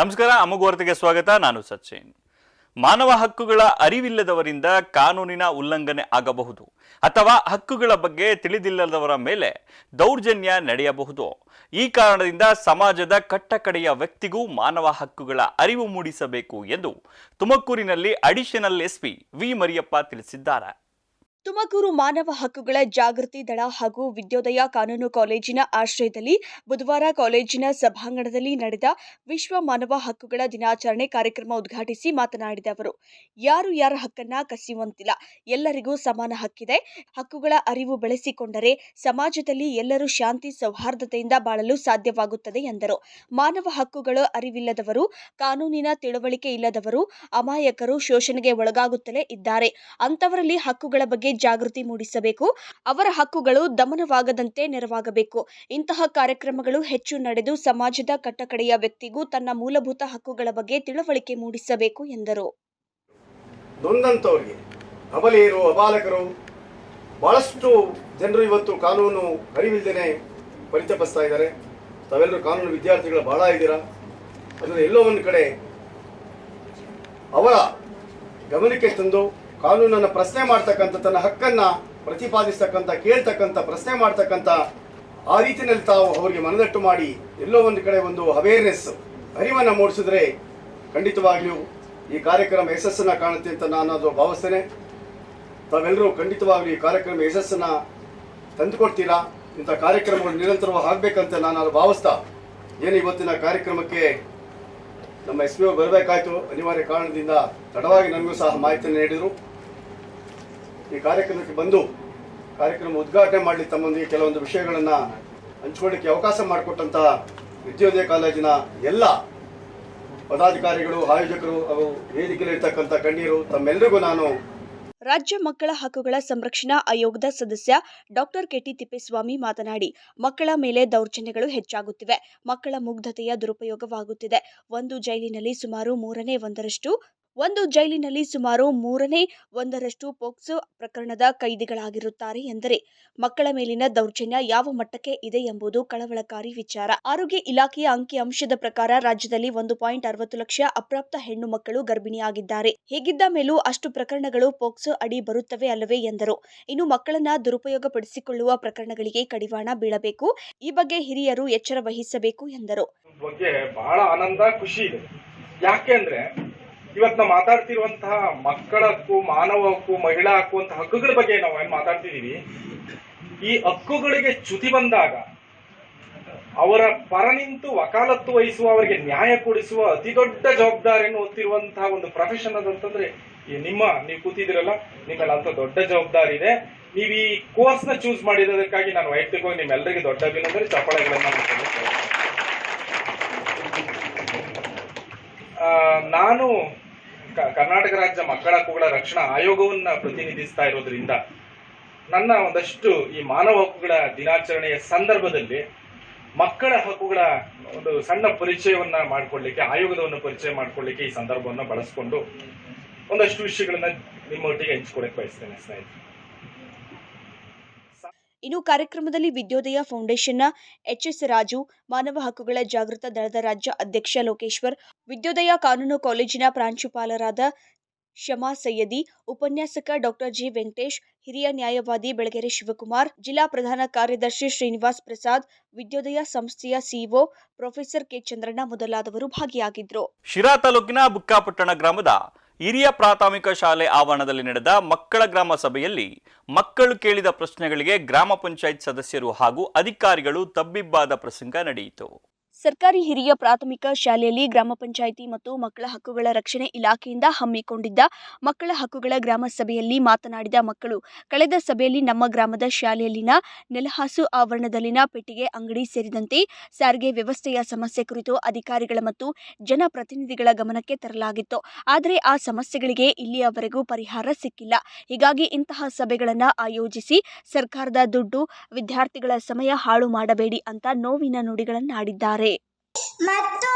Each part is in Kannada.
ನಮಸ್ಕಾರ ಅಮುಗ್ ವಾರ್ತೆಗೆ ಸ್ವಾಗತ. ನಾನು ಸಚಿನ್ ಮಾನವ ಹಕ್ಕುಗಳ ಅರಿವಿಲ್ಲದವರಿಂದ ಕಾನೂನಿನ ಉಲ್ಲಂಘನೆ ಆಗಬಹುದು ಅಥವಾ ಹಕ್ಕುಗಳ ಬಗ್ಗೆ ತಿಳಿದಿಲ್ಲದವರ ಮೇಲೆ ದೌರ್ಜನ್ಯ ನಡೆಯಬಹುದು. ಈ ಕಾರಣದಿಂದ ಸಮಾಜದ ಕಟ್ಟಕಡೆಯ ವ್ಯಕ್ತಿಗೂ ಮಾನವ ಹಕ್ಕುಗಳ ಅರಿವು ಮೂಡಿಸಬೇಕು ಎಂದು ತುಮಕೂರಿನಲ್ಲಿ ಅಡಿಷನಲ್ ಎಸ್ಪಿ ವಿ ಮರಿಯಪ್ಪ ತಿಳಿಸಿದ್ದಾರೆ. ತುಮಕೂರು ಮಾನವ ಹಕ್ಕುಗಳ ಜಾಗೃತಿ ದಳ ಹಾಗೂ ವಿದ್ಯೋದಯ ಕಾನೂನು ಕಾಲೇಜಿನ ಆಶ್ರಯದಲ್ಲಿ ಬುಧವಾರ ಕಾಲೇಜಿನ ಸಭಾಂಗಣದಲ್ಲಿ ನಡೆದ ವಿಶ್ವ ಮಾನವ ಹಕ್ಕುಗಳ ದಿನಾಚರಣೆ ಕಾರ್ಯಕ್ರಮ ಉದ್ಘಾಟಿಸಿ ಮಾತನಾಡಿದ ಅವರು, ಯಾರು ಯಾರ ಹಕ್ಕನ್ನ ಕಸಿಯುವಂತಿಲ್ಲ, ಎಲ್ಲರಿಗೂ ಸಮಾನ ಹಕ್ಕಿದೆ. ಹಕ್ಕುಗಳ ಅರಿವು ಬೆಳೆಸಿಕೊಂಡರೆ ಸಮಾಜದಲ್ಲಿ ಎಲ್ಲರೂ ಶಾಂತಿ, ಸೌಹಾರ್ದತೆಯಿಂದ ಬಾಳಲು ಸಾಧ್ಯವಾಗುತ್ತದೆ ಎಂದರು. ಮಾನವ ಹಕ್ಕುಗಳ ಅರಿವಿಲ್ಲದವರು, ಕಾನೂನಿನ ತಿಳುವಳಿಕೆ ಇಲ್ಲದವರು, ಅಮಾಯಕರು ಶೋಷಣೆಗೆ ಒಳಗಾಗುತ್ತಲೇ ಇದ್ದಾರೆ. ಅಂತವರಲ್ಲಿ ಹಕ್ಕುಗಳ ಬಗ್ಗೆ ಜಾಗೃತಿ ಮೂಡಿಸಬೇಕು. ಅವರ ಹಕ್ಕುಗಳು ದಮನವಾಗದಂತೆ ನೆರವಾಗಬೇಕು. ಇಂತಹ ಕಾರ್ಯಕ್ರಮಗಳು ಹೆಚ್ಚು ನಡೆದು ಸಮಾಜದ ಕಟ್ಟಕಡೆಯ ವ್ಯಕ್ತಿಗೂ ತನ್ನ ಮೂಲಭೂತ ಹಕ್ಕುಗಳ ಬಗ್ಗೆ ತಿಳುವಳಿಕೆ ಮೂಡಿಸಬೇಕು ಎಂದರು. ನೊಂದಂಥವ್ರಿಗೆ ಅಬಲೆಯರು ಅಬಾಲಕರು ಬಹಳಷ್ಟು ಜನರು ಇವತ್ತು ಕಾನೂನು ಅರಿವಿಲ್ಲದೇನೆ ಪರಿತಪಿಸ್ತಾ ಇದ್ದಾರೆ. ತಾವೆಲ್ಲರೂ ಕಾನೂನು ವಿದ್ಯಾರ್ಥಿಗಳು ಬಹಳ ಇದ್ದೀರಾ? ಅದನ್ನು ಎಲ್ಲೋ ಒಂದು ಕಡೆ ಅವರ ಗಮನಕ್ಕೆ ತಂದು ಕಾನೂನನ್ನು ಪ್ರಶ್ನೆ ಮಾಡ್ತಕ್ಕಂಥ ತನ್ನ ಹಕ್ಕನ್ನು ಪ್ರತಿಪಾದಿಸ್ತಕ್ಕಂಥ, ಕೇಳ್ತಕ್ಕಂಥ, ಪ್ರಶ್ನೆ ಮಾಡ್ತಕ್ಕಂಥ, ಆ ರೀತಿಯಲ್ಲಿ ತಾವು ಅವರಿಗೆ ಮನದಟ್ಟು ಮಾಡಿ ಎಲ್ಲೋ ಒಂದು ಕಡೆ ಒಂದು ಅವೇರ್ನೆಸ್ ಅರಿವನ್ನು ಮೂಡಿಸಿದ್ರೆ ಖಂಡಿತವಾಗಿಯೂ ಈ ಕಾರ್ಯಕ್ರಮ ಯಶಸ್ಸನ್ನು ಕಾಣುತ್ತೆ ಅಂತ ನಾನು ಅದು ಭಾವಿಸ್ತೇನೆ. ತಾವೆಲ್ಲರೂ ಖಂಡಿತವಾಗ್ಲೂ ಈ ಕಾರ್ಯಕ್ರಮ ಯಶಸ್ಸನ್ನು ತಂದುಕೊಡ್ತೀರಾ? ಇಂಥ ಕಾರ್ಯಕ್ರಮಗಳು ನಿರಂತರವಾಗಿ ಆಗಬೇಕಂತ ನಾನು ಅದು ಭಾವಿಸ್ತಾ ಏನು ಇವತ್ತಿನ ಕಾರ್ಯಕ್ರಮಕ್ಕೆ ನಮ್ಮ ಎಸ್ ಪಿ ಓ ಬರಬೇಕಾಯ್ತು. ಅನಿವಾರ್ಯ ಕಾರಣದಿಂದ ತಡವಾಗಿ ನಮಗೂ ಸಹ ಮಾಹಿತಿಯನ್ನು ನೀಡಿದರು. ಈ ಕಾರ್ಯಕ್ರಮಕ್ಕೆ ಬಂದು ಕಾರ್ಯಕ್ರಮ ಉದ್ಘಾಟನೆ ಮಾಡಲಿ ತಮ್ಮೊಂದಿಗೆ ಕೆಲವೊಂದು ವಿಷಯಗಳನ್ನು ಹಂಚ್ಕೊಳ್ಳಿಕ್ಕೆ ಅವಕಾಶ ಮಾಡಿಕೊಟ್ಟಂಥ ವಿದ್ಯೋದಯ ಕಾಲೇಜಿನ ಎಲ್ಲ ಪದಾಧಿಕಾರಿಗಳು, ಆಯೋಜಕರು ಅವು ವೇದಿಕೆಯಲ್ಲಿರ್ತಕ್ಕಂಥ ಗಣ್ಯರು ತಮ್ಮೆಲ್ಲರಿಗೂ ನಾನು ರಾಜ್ಯ ಮಕ್ಕಳ ಹಕ್ಕುಗಳ ಸಂರಕ್ಷಣಾ ಆಯೋಗದ ಸದಸ್ಯ ಡಾಕ್ಟರ್ ಕೆಟಿ ತಿಪ್ಪೇಸ್ವಾಮಿ ಮಾತನಾಡಿ, ಮಕ್ಕಳ ಮೇಲೆ ದೌರ್ಜನ್ಯಗಳು ಹೆಚ್ಚಾಗುತ್ತಿವೆ. ಮಕ್ಕಳ ಮುಗ್ಧತೆಯ ದುರುಪಯೋಗವಾಗುತ್ತಿದೆ. ಒಂದು ಜೈಲಿನಲ್ಲಿ ಸುಮಾರು ಮೂರನೇ ಒಂದರಷ್ಟು ಒಂದು ಜೈಲಿನಲ್ಲಿ ಸುಮಾರು ಮೂರನೇ ಒಂದರಷ್ಟು ಪೋಕ್ಸೋ ಪ್ರಕರಣದ ಕೈದಿಗಳಾಗಿರುತ್ತಾರೆ ಎಂದರೆ, ಮಕ್ಕಳ ಮೇಲಿನ ದೌರ್ಜನ್ಯ ಯಾವ ಮಟ್ಟಕ್ಕೆ ಇದೆ ಎಂಬುದು ಕಳವಳಕಾರಿ ವಿಚಾರ. ಆರೋಗ್ಯ ಇಲಾಖೆಯ ಅಂಕಿಅಂಶದ ಪ್ರಕಾರ ರಾಜ್ಯದಲ್ಲಿ ಒಂದು ಪಾಯಿಂಟ್ ಅರವತ್ತು ಲಕ್ಷ ಅಪ್ರಾಪ್ತ ಹೆಣ್ಣು ಮಕ್ಕಳು ಗರ್ಭಿಣಿಯಾಗಿದ್ದಾರೆ. ಹೀಗಿದ್ದ ಮೇಲೂ ಅಷ್ಟು ಪ್ರಕರಣಗಳು ಪೋಕ್ಸೋ ಅಡಿ ಬರುತ್ತವೆ ಅಲ್ಲವೇ ಎಂದರು. ಇನ್ನು ಮಕ್ಕಳನ್ನ ದುರುಪಯೋಗಪಡಿಸಿಕೊಳ್ಳುವ ಪ್ರಕರಣಗಳಿಗೆ ಕಡಿವಾಣ ಬೀಳಬೇಕು. ಈ ಬಗ್ಗೆ ಹಿರಿಯರು ಎಚ್ಚರ ವಹಿಸಬೇಕು ಎಂದರು. ಇವತ್ತು ನಾವು ಮಾತಾಡ್ತಿರುವಂತಹ ಮಕ್ಕಳ ಹಕ್ಕು ಮಾನವ ಹಕ್ಕು ಮಹಿಳಾ ಹಕ್ಕು ಅಂತ ಹಕ್ಕುಗಳ ಬಗ್ಗೆ ನಾವು ಏನ್ ಮಾತಾಡ್ತಿದೀವಿ? ಈ ಹಕ್ಕುಗಳಿಗೆ ಚ್ಯುತಿ ಬಂದಾಗ, ಅವರ ಪರ ನಿಂತು ವಕಾಲತ್ತು ವಹಿಸುವ, ಅವರಿಗೆ ನ್ಯಾಯ ಕೊಡಿಸುವ ಅತಿ ದೊಡ್ಡ ಜವಾಬ್ದಾರಿಯನ್ನು ಹೊತ್ತಿರುವಂತಹ ಒಂದು ಪ್ರೊಫೆಷನ್ ಅದಂತಂದ್ರೆ ನಿಮ್ಮ, ನೀವು ಕೂತಿದಿರಲ್ಲ ನಿಮ್ಮಲ್ಲಿ ಅಂತ ದೊಡ್ಡ ಜವಾಬ್ದಾರಿ ಇದೆ. ನೀವು ಈ ಕೋರ್ಸ್ನ ಚೂಸ್ ಮಾಡಿರೋದಕ್ಕಾಗಿ ನಾನು ವೈಯಕ್ತಿಕವಾಗಿ ನಿಮ್ಮೆಲ್ಲರಿಗೂ ದೊಡ್ಡ ಅಭಿನಂದನೆ, ಚಪ್ಪಾಳೆಗಳನ್ನ ನಾನು ಕರ್ನಾಟಕ ರಾಜ್ಯ ಮಕ್ಕಳ ಹಕ್ಕುಗಳ ರಕ್ಷಣಾ ಆಯೋಗವನ್ನ ಪ್ರತಿನಿಧಿಸ್ತಾ ಇರೋದ್ರಿಂದ ನನ್ನ ಒಂದಷ್ಟು ಈ ಮಾನವ ಹಕ್ಕುಗಳ ದಿನಾಚರಣೆಯ ಸಂದರ್ಭದಲ್ಲಿ ಮಕ್ಕಳ ಹಕ್ಕುಗಳ ಒಂದು ಸಣ್ಣ ಪರಿಚಯವನ್ನ ಮಾಡಿಕೊಳ್ಳಿಕ್ಕೆ, ಆಯೋಗದವನ್ನು ಪರಿಚಯ ಮಾಡಿಕೊಳ್ಳಿಕ್ಕೆ ಈ ಸಂದರ್ಭವನ್ನು ಬಳಸಿಕೊಂಡು ಒಂದಷ್ಟು ವಿಷಯಗಳನ್ನ ನಿಮ್ಮೊಟ್ಟಿಗೆ ಹಂಚ್ಕೊಳಕ್ ಬಯಸ್ತೇನೆ ಸ್ನೇಹಿತರೆ. ಇನ್ನು ಕಾರ್ಯಕ್ರಮದಲ್ಲಿ ವಿದ್ಯೋದಯ ಫೌಂಡೇಶನ್ನ ಎಚ್ಎಸ್ ರಾಜು ಮಾನವ ಹಕ್ಕುಗಳ ಜಾಗೃತ ದಳದ ರಾಜ್ಯ ಅಧ್ಯಕ್ಷ ಲೋಕೇಶ್ವರ್, ವಿದ್ಯೋದಯ ಕಾನೂನು ಕಾಲೇಜಿನ ಪ್ರಾಂಶುಪಾಲರಾದ ಶಮಾ ಸೈಯದಿ, ಉಪನ್ಯಾಸಕ ಡಾಕ್ಟರ್ ಜಿ ವೆಂಕಟೇಶ್, ಹಿರಿಯ ನ್ಯಾಯವಾದಿ ಬೆಳಗೆರೆ ಶಿವಕುಮಾರ್, ಜಿಲ್ಲಾ ಪ್ರಧಾನ ಕಾರ್ಯದರ್ಶಿ ಶ್ರೀನಿವಾಸ್ ಪ್ರಸಾದ್, ವಿದ್ಯೋದಯ ಸಂಸ್ಥೆಯ ಸಿಇಒ ಪ್ರೊಫೆಸರ್ ಕೆ ಚಂದ್ರಣ್ಣ ಮೊದಲಾದವರು ಭಾಗಿಯಾಗಿದ್ದರು ಶಿರಾ ತಾಲೂಕಿನ ಬುಕ್ಕಾಪಟ್ಟಣ ಗ್ರಾಮದ ಹಿರಿಯ ಪ್ರಾಥಮಿಕ ಶಾಲೆ ಆವರಣದಲ್ಲಿ ನಡೆದ ಮಕ್ಕಳ ಗ್ರಾಮ ಸಭೆಯಲ್ಲಿ ಮಕ್ಕಳು ಕೇಳಿದ ಪ್ರಶ್ನೆಗಳಿಗೆ ಗ್ರಾಮ ಪಂಚಾಯತ್ ಸದಸ್ಯರು ಹಾಗೂ ಅಧಿಕಾರಿಗಳು ತಬ್ಬಿಬ್ಬಾದ ಪ್ರಸಂಗ ನಡೆಯಿತು. ಸರ್ಕಾರಿ ಹಿರಿಯ ಪ್ರಾಥಮಿಕ ಶಾಲೆಯಲ್ಲಿ ಗ್ರಾಮ ಪಂಚಾಯಿತಿ ಮತ್ತು ಮಕ್ಕಳ ಹಕ್ಕುಗಳ ರಕ್ಷಣೆ ಇಲಾಖೆಯಿಂದ ಹಮ್ಮಿಕೊಂಡಿದ್ದ ಮಕ್ಕಳ ಹಕ್ಕುಗಳ ಗ್ರಾಮ ಸಭೆಯಲ್ಲಿ ಮಾತನಾಡಿದ ಮಕ್ಕಳು, ಕಳೆದ ಸಭೆಯಲ್ಲಿ ನಮ್ಮ ಗ್ರಾಮದ ಶಾಲೆಯಲ್ಲಿನ ನೆಲಹಾಸು ಆವರಣದಲ್ಲಿನ ಪೆಟ್ಟಿಗೆ, ಅಂಗಡಿ ಸೇರಿದಂತೆ ಸಾರಿಗೆ ವ್ಯವಸ್ಥೆಯ ಸಮಸ್ಯೆ ಕುರಿತು ಅಧಿಕಾರಿಗಳ ಮತ್ತು ಜನಪ್ರತಿನಿಧಿಗಳ ಗಮನಕ್ಕೆ ತರಲಾಗಿತ್ತು. ಆದರೆ ಆ ಸಮಸ್ಯೆಗಳಿಗೆ ಇಲ್ಲಿಯವರೆಗೂ ಪರಿಹಾರ ಸಿಕ್ಕಿಲ್ಲ. ಹೀಗಾಗಿ ಇಂತಹ ಸಭೆಗಳನ್ನು ಆಯೋಜಿಸಿ ಸರ್ಕಾರದ ದುಡ್ಡು ವಿದ್ಯಾರ್ಥಿಗಳ ಸಮಯ ಹಾಳು ಮಾಡಬೇಡಿ ಅಂತ ನೋವಿನ ನುಡಿಗಳನ್ನಾಡಿದ್ದಾರೆ. ಮತ್ತು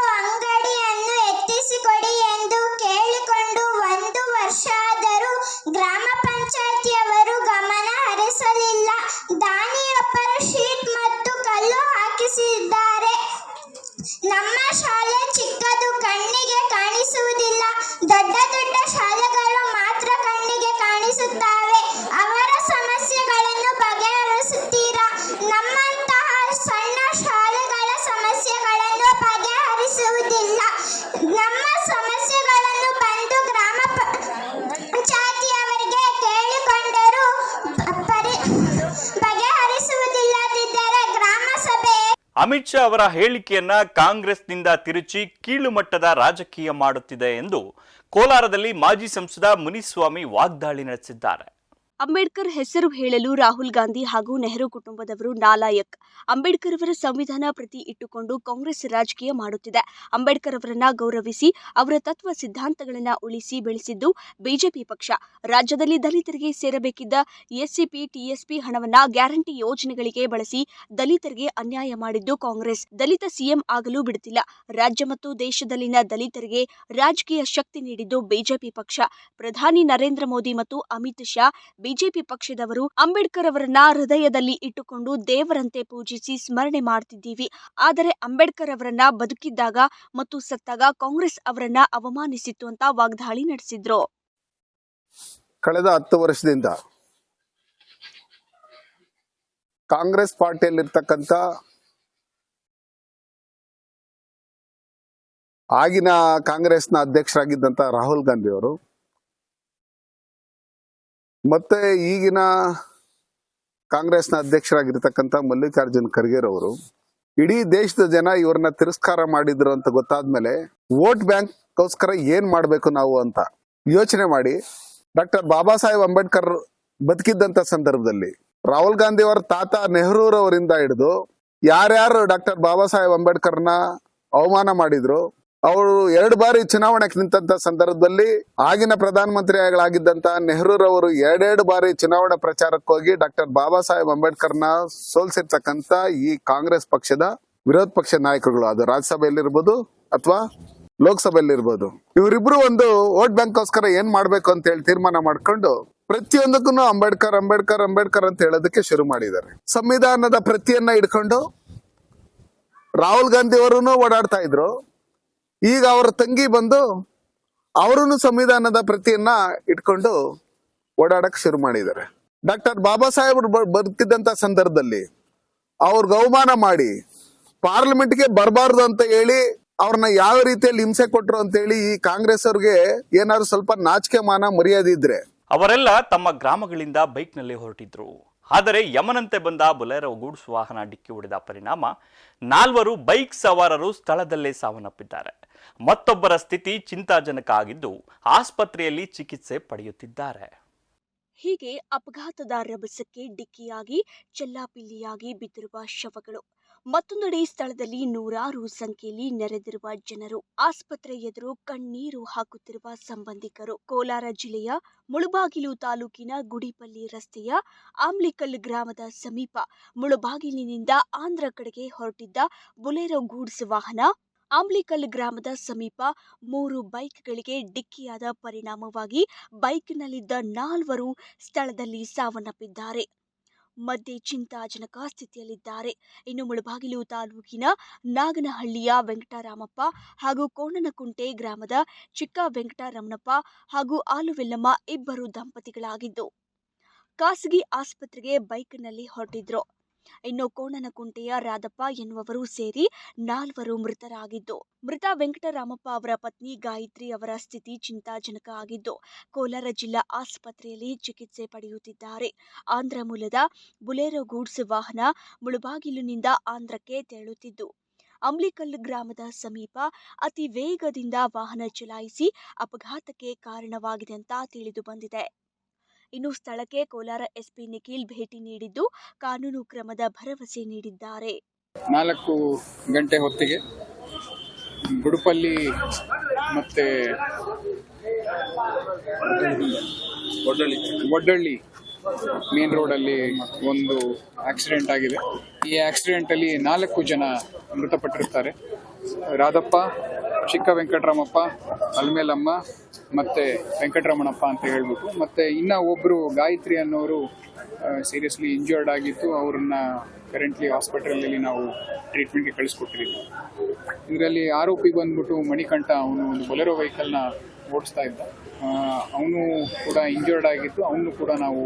ಅಮಿತ್ ಶಾ ಅವರ ಹೇಳಿಕೆಯನ್ನ ಕಾಂಗ್ರೆಸ್ನಿಂದ ತಿರುಚಿ ಕೀಳು ಮಟ್ಟದ ರಾಜಕೀಯ ಮಾಡುತ್ತಿದೆ ಎಂದು ಕೋಲಾರದಲ್ಲಿ ಮಾಜಿ ಸಂಸದ ಮುನಿಸ್ವಾಮಿ ವಾಗ್ದಾಳಿ ನಡೆಸಿದ್ದಾರೆ. ಅಂಬೇಡ್ಕರ್ ಹೆಸರು ಹೇಳಲು ರಾಹುಲ್ ಗಾಂಧಿ ಹಾಗೂ ನೆಹರು ಕುಟುಂಬದವರು ನಾಲಾಯಕ್. ಅಂಬೇಡ್ಕರ್ ಅವರ ಸಂವಿಧಾನ ಪ್ರತಿ ಇಟ್ಟುಕೊಂಡು ಕಾಂಗ್ರೆಸ್ ರಾಜಕೀಯ ಮಾಡುತ್ತಿದೆ. ಅಂಬೇಡ್ಕರ್ ಅವರನ್ನ ಗೌರವಿಸಿ, ಅವರ ತತ್ವ ಸಿದ್ಧಾಂತಗಳನ್ನ ಉಳಿಸಿ ಬೆಳೆಸಿದ್ದು ಬಿಜೆಪಿ ಪಕ್ಷ. ರಾಜ್ಯದಲ್ಲಿ ದಲಿತರಿಗೆ ಸೇರಬೇಕಿದ್ದ ಎಸ್ಸಿಪಿ, ಟಿಎಸ್ಪಿ ಹಣವನ್ನ ಗ್ಯಾರಂಟಿ ಯೋಜನೆಗಳಿಗೆ ಬಳಸಿ ದಲಿತರಿಗೆ ಅನ್ಯಾಯ ಮಾಡಿದ್ದು ಕಾಂಗ್ರೆಸ್. ದಲಿತ ಸಿಎಂ ಆಗಲು ಬಿಡುತ್ತಿಲ್ಲ. ರಾಜ್ಯ ಮತ್ತು ದೇಶದಲ್ಲಿನ ದಲಿತರಿಗೆ ರಾಜಕೀಯ ಶಕ್ತಿ ನೀಡಿದ್ದು ಬಿಜೆಪಿ ಪಕ್ಷ. ಪ್ರಧಾನಿ ನರೇಂದ್ರ ಮೋದಿ ಮತ್ತು ಅಮಿತ್ ಶಾ ಬಿಜೆಪಿ ಪಕ್ಷದವರು ಅಂಬೇಡ್ಕರ್ ಅವರನ್ನ ಹೃದಯದಲ್ಲಿ ಇಟ್ಟುಕೊಂಡು ದೇವರಂತೆ ಪೂಜಿಸಿ ಸ್ಮರಣೆ ಮಾಡ್ತಿದ್ದೀವಿ. ಆದರೆ ಅಂಬೇಡ್ಕರ್ ಅವರನ್ನ ಬದುಕಿದ್ದಾಗ ಮತ್ತು ಸತ್ತಾಗ ಕಾಂಗ್ರೆಸ್ ಅವರನ್ನ ಅವಮಾನಿಸಿತ್ತು ಅಂತ ವಾಗ್ದಾಳಿ ನಡೆಸಿದ್ರು. ಕಳೆದ ಹತ್ತು ವರ್ಷದಿಂದ ಕಾಂಗ್ರೆಸ್ ಪಾರ್ಟಿಯಲ್ಲಿರ್ತಕ್ಕಂಥ ಆಗಿನ ಕಾಂಗ್ರೆಸ್ನ ಅಧ್ಯಕ್ಷರಾಗಿದ್ದಂಥ ರಾಹುಲ್ ಗಾಂಧಿ ಅವರು ಮತ್ತೆ ಈಗಿನ ಕಾಂಗ್ರೆಸ್ನ ಅಧ್ಯಕ್ಷರಾಗಿರ್ತಕ್ಕಂಥ ಮಲ್ಲಿಕಾರ್ಜುನ್ ಖರ್ಗೆರವರು, ಇಡೀ ದೇಶದ ಜನ ಇವ್ರನ್ನ ತಿರಸ್ಕಾರ ಮಾಡಿದ್ರು ಅಂತ ಗೊತ್ತಾದ್ಮೇಲೆ ವೋಟ್ ಬ್ಯಾಂಕ್ಗೋಸ್ಕರ ಏನ್ ಮಾಡ್ಬೇಕು ನಾವು ಅಂತ ಯೋಚನೆ ಮಾಡಿ ಡಾಕ್ಟರ್ ಬಾಬಾ ಸಾಹೇಬ್ ಅಂಬೇಡ್ಕರ್ ಬದುಕಿದ್ದಂತ ಸಂದರ್ಭದಲ್ಲಿ ರಾಹುಲ್ ಗಾಂಧಿ ಅವರ ತಾತ ನೆಹರೂರವರಿಂದ ಹಿಡಿದು ಯಾರ್ಯಾರು ಡಾಕ್ಟರ್ ಬಾಬಾ ಸಾಹೇಬ್ ಅಂಬೇಡ್ಕರ್ನ ಅವಮಾನ ಮಾಡಿದ್ರು ಅವರು ಎರಡು ಬಾರಿ ಚುನಾವಣೆಗೆ ನಿಂತಂತ ಸಂದರ್ಭದಲ್ಲಿ ಆಗಿನ ಪ್ರಧಾನಮಂತ್ರಿಗಳಾಗಿದ್ದಂತ ನೆಹರೂರವರು ಎರಡೆರಡು ಬಾರಿ ಚುನಾವಣಾ ಪ್ರಚಾರಕ್ಕೆ ಹೋಗಿ ಡಾಕ್ಟರ್ ಬಾಬಾ ಸಾಹೇಬ್ ಅಂಬೇಡ್ಕರ್ನ ಸೋಲ್ಸಿರ್ತಕ್ಕಂತ ಈ ಕಾಂಗ್ರೆಸ್ ಪಕ್ಷದ ವಿರೋಧ ಪಕ್ಷ ನಾಯಕರುಗಳು, ಅದು ರಾಜ್ಯಸಭೆಯಲ್ಲಿರ್ಬೋದು ಅಥವಾ ಲೋಕಸಭೆಯಲ್ಲಿರ್ಬೋದು. ಇವರಿಬ್ರು ಒಂದು ವೋಟ್ ಬ್ಯಾಂಕ್ಗೋಸ್ಕರ ಏನ್ ಮಾಡ್ಬೇಕು ಅಂತ ಹೇಳಿ ತೀರ್ಮಾನ ಮಾಡ್ಕೊಂಡು ಪ್ರತಿಯೊಂದಕ್ಕೂ ಅಂಬೇಡ್ಕರ್ ಅಂಬೇಡ್ಕರ್ ಅಂಬೇಡ್ಕರ್ ಅಂತ ಹೇಳೋದಕ್ಕೆ ಶುರು ಮಾಡಿದ್ದಾರೆ. ಸಂವಿಧಾನದ ಪ್ರತಿಯನ್ನ ಇಟ್ಕೊಂಡು ರಾಹುಲ್ ಗಾಂಧಿ ಅವರು ಓಡಾಡ್ತಾ ಇದ್ರು. ಈಗ ಅವರ ತಂಗಿ ಬಂದು ಅವರನ್ನು ಸಂವಿಧಾನದ ಪ್ರತಿಯನ್ನ ಇಟ್ಕೊಂಡು ಓಡಾಡಕ್ ಶುರು ಮಾಡಿದ್ದಾರೆ. ಡಾಕ್ಟರ್ ಬಾಬಾ ಸಾಹೇಬ್ ಬದುಕಿದ್ದಂತ ಸಂದರ್ಭದಲ್ಲಿ ಅವ್ರಿಗೆ ಅವಮಾನ ಮಾಡಿ ಪಾರ್ಲಿಮೆಂಟ್ಗೆ ಬರಬಾರ್ದು ಅಂತ ಹೇಳಿ ಅವ್ರನ್ನ ಯಾವ ರೀತಿಯಲ್ಲಿ ಹಿಂಸೆ ಕೊಟ್ರು ಅಂತ ಹೇಳಿ ಈ ಕಾಂಗ್ರೆಸ್ ಅವ್ರಿಗೆ ಏನಾದ್ರು ಸ್ವಲ್ಪ ನಾಚಿಕೆ ಮಾನ ಮರ್ಯಾದೆ ಇದ್ರೆ. ಅವರೆಲ್ಲ ತಮ್ಮ ಗ್ರಾಮಗಳಿಂದ ಬೈಕ್ನಲ್ಲಿ ಹೊರಟಿದ್ರು. ಆದರೆ ಯಮನಂತೆ ಬಂದ ಬೊಲೆರೋ ಗೂಡ್ಸ್ ವಾಹನ ಡಿಕ್ಕಿ ಹೊಡೆದ ಪರಿಣಾಮ ನಾಲ್ವರು ಬೈಕ್ ಸವಾರರು ಸ್ಥಳದಲ್ಲೇ ಸಾವನ್ನಪ್ಪಿದ್ದಾರೆ. ಮತ್ತೊಬ್ಬರ ಸ್ಥಿತಿ ಚಿಂತಾಜನಕ ಆಗಿದ್ದು ಆಸ್ಪತ್ರೆಯಲ್ಲಿ ಚಿಕಿತ್ಸೆ ಪಡೆಯುತ್ತಿದ್ದಾರೆ. ಹೀಗೆ ಅಪಘಾತದ ರಭಸಕ್ಕೆ ಡಿಕ್ಕಿಯಾಗಿ, ಚೆಲ್ಲಾಪಿಲ್ಲಿಯಾಗಿ ಬಿದ್ದಿರುವ ಶವಗಳು. ಮತ್ತೊಂದೆಡೆ ಸ್ಥಳದಲ್ಲಿ ನೂರಾರು ಸಂಖ್ಯೆಯಲ್ಲಿ ನೆರೆದಿರುವ ಜನರು. ಆಸ್ಪತ್ರೆ ಎದುರು ಕಣ್ಣೀರು ಹಾಕುತ್ತಿರುವ ಸಂಬಂಧಿಕರು. ಕೋಲಾರ ಜಿಲ್ಲೆಯ ಮುಳುಬಾಗಿಲು ತಾಲೂಕಿನ ಗುಡಿಪಲ್ಲಿ ರಸ್ತೆಯ ಆಮ್ಲಿಕಲ್ ಗ್ರಾಮದ ಸಮೀಪ ಮುಳುಬಾಗಿಲಿನಿಂದ ಆಂಧ್ರ ಕಡೆಗೆ ಹೊರಟಿದ್ದ ಬುಲೆರೋ ಗೂಡ್ಸ್ ವಾಹನ ಆಮ್ಲಿಕಲ್ ಗ್ರಾಮದ ಸಮೀಪ ಮೂರು ಬೈಕ್ಗಳಿಗೆ ಡಿಕ್ಕಿಯಾದ ಪರಿಣಾಮವಾಗಿ ಬೈಕ್ನಲ್ಲಿದ್ದ ನಾಲ್ವರು ಸ್ಥಳದಲ್ಲಿ ಸಾವನ್ನಪ್ಪಿದ್ದಾರೆ. ಮಧ್ಯೆ ಚಿಂತಾಜನಕ ಸ್ಥಿತಿಯಲ್ಲಿದ್ದಾರೆ. ಇನ್ನು ಮುಳಬಾಗಿಲು ತಾಲೂಕಿನ ನಾಗನಹಳ್ಳಿಯ ವೆಂಕಟರಾಮಪ್ಪ ಹಾಗೂ ಕೋಣನಕುಂಟೆ ಗ್ರಾಮದ ಚಿಕ್ಕ ವೆಂಕಟರಮಣಪ್ಪ ಹಾಗೂ ಆಲುವೆಲ್ಲಮ್ಮ ಇಬ್ಬರು ದಂಪತಿಗಳಾಗಿದ್ದು, ಖಾಸಗಿ ಆಸ್ಪತ್ರೆಗೆ ಬೈಕ್ನಲ್ಲಿ ಹೊರಟಿದ್ರು. ಇನ್ನು ಕೋಣನಕುಂಟೆಯ ರಾಧಪ್ಪ ಎನ್ನುವರು ಸೇರಿ ನಾಲ್ವರು ಮೃತರಾಗಿದ್ದು. ಮೃತ ವೆಂಕಟರಾಮಪ್ಪ ಅವರ ಪತ್ನಿ ಗಾಯತ್ರಿ ಅವರ ಸ್ಥಿತಿ ಚಿಂತಾಜನಕ ಆಗಿದ್ದು, ಕೋಲಾರ ಜಿಲ್ಲಾ ಆಸ್ಪತ್ರೆಯಲ್ಲಿ ಚಿಕಿತ್ಸೆ ಪಡೆಯುತ್ತಿದ್ದಾರೆ. ಆಂಧ್ರ ಮೂಲದ ಬುಲೆರೋ ಗೂಡ್ಸ್ ವಾಹನ ಮುಳುಬಾಗಿಲಿನಿಂದ ಆಂಧ್ರಕ್ಕೆ ತೆರಳುತ್ತಿದ್ದು ಅಂಬ್ಲಿಕಲ್ ಗ್ರಾಮದ ಸಮೀಪ ಅತಿ ವೇಗದಿಂದ ವಾಹನ ಚಲಾಯಿಸಿ ಅಪಘಾತಕ್ಕೆ ಕಾರಣವಾಗಿದೆ ಅಂತ ತಿಳಿದು ಬಂದಿದೆ. ಇನ್ನು ಸ್ಥಳಕ್ಕೆ ಕೋಲಾರ ಎಸ್ಪಿ ನಿಖಿಲ್ ಭೇಟಿ ನೀಡಿದ್ದು ಕಾನೂನು ಕ್ರಮದ ಭರವಸೆ ನೀಡಿದ್ದಾರೆ. ನಾಲ್ಕು ಗಂಟೆ ಹೊತ್ತಿಗೆ ಗುಡುಪಲ್ಲಿ ಮತ್ತೆ ಒಡ್ಡಳ್ಳಿ ಮೇನ್ ರೋಡಲ್ಲಿ ಒಂದು ಆಕ್ಸಿಡೆಂಟ್ ಆಗಿದೆ. ಈ ಆಕ್ಸಿಡೆಂಟಲ್ಲಿ ನಾಲ್ಕು ಜನ ಮೃತಪಟ್ಟಿರ್ತಾರೆ ರಾಧಪ್ಪ ಚಿಕ್ಕ ವೆಂಕಟರಾಮಪ್ಪ ಅಲ್ಮೇಲಮ್ಮ ಮತ್ತೆ ವೆಂಕಟರಮಣಪ್ಪ ಅಂತ ಹೇಳ್ಬಿಟ್ಟು ಮತ್ತೆ ಇನ್ನ ಒಬ್ಬರು ಗಾಯತ್ರಿ ಅನ್ನೋರು ಸೀರಿಯಸ್ಲಿ ಇಂಜರ್ಡ್ ಆಗಿತ್ತು ಅವ್ರನ್ನ ಕರೆಂಟ್ಲಿ ಹಾಸ್ಪಿಟಲಲ್ಲಿ ನಾವು ಟ್ರೀಟ್ಮೆಂಟ್ಗೆ ಕಳಿಸ್ಕೊಟ್ಟಿದ್ದೀವಿ. ಇದರಲ್ಲಿ ಆರೋಪಿ ಬಂದ್ಬಿಟ್ಟು ಮಣಿಕಂಠ ಅವನು ಒಂದು ಬೊಲೆರೋ ವೆಹಿಕಲ್ನ ಓಡಿಸ್ತಾ ಇದ್ದ. ಅವನು ಕೂಡ ಇಂಜರ್ಡ್ ಆಗಿತ್ತು ಅವನು ಕೂಡ ನಾವು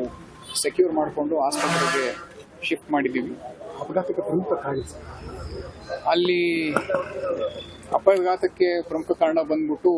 ಸೆಕ್ಯೂರ್ ಮಾಡಿಕೊಂಡು ಆಸ್ಪತ್ರೆಗೆ ಶಿಫ್ಟ್ ಮಾಡಿದ್ದೀವಿ. ಅಪಘಾತಕ್ಕೆ ಪ್ರಮುಖ ಕಾರಣ ಅಲ್ಲಿ ಅಪಘಾತಕ್ಕೆ ಪ್ರಮುಖ ಕಾರಣ ಬಂದ್ಬಿಟ್ಟು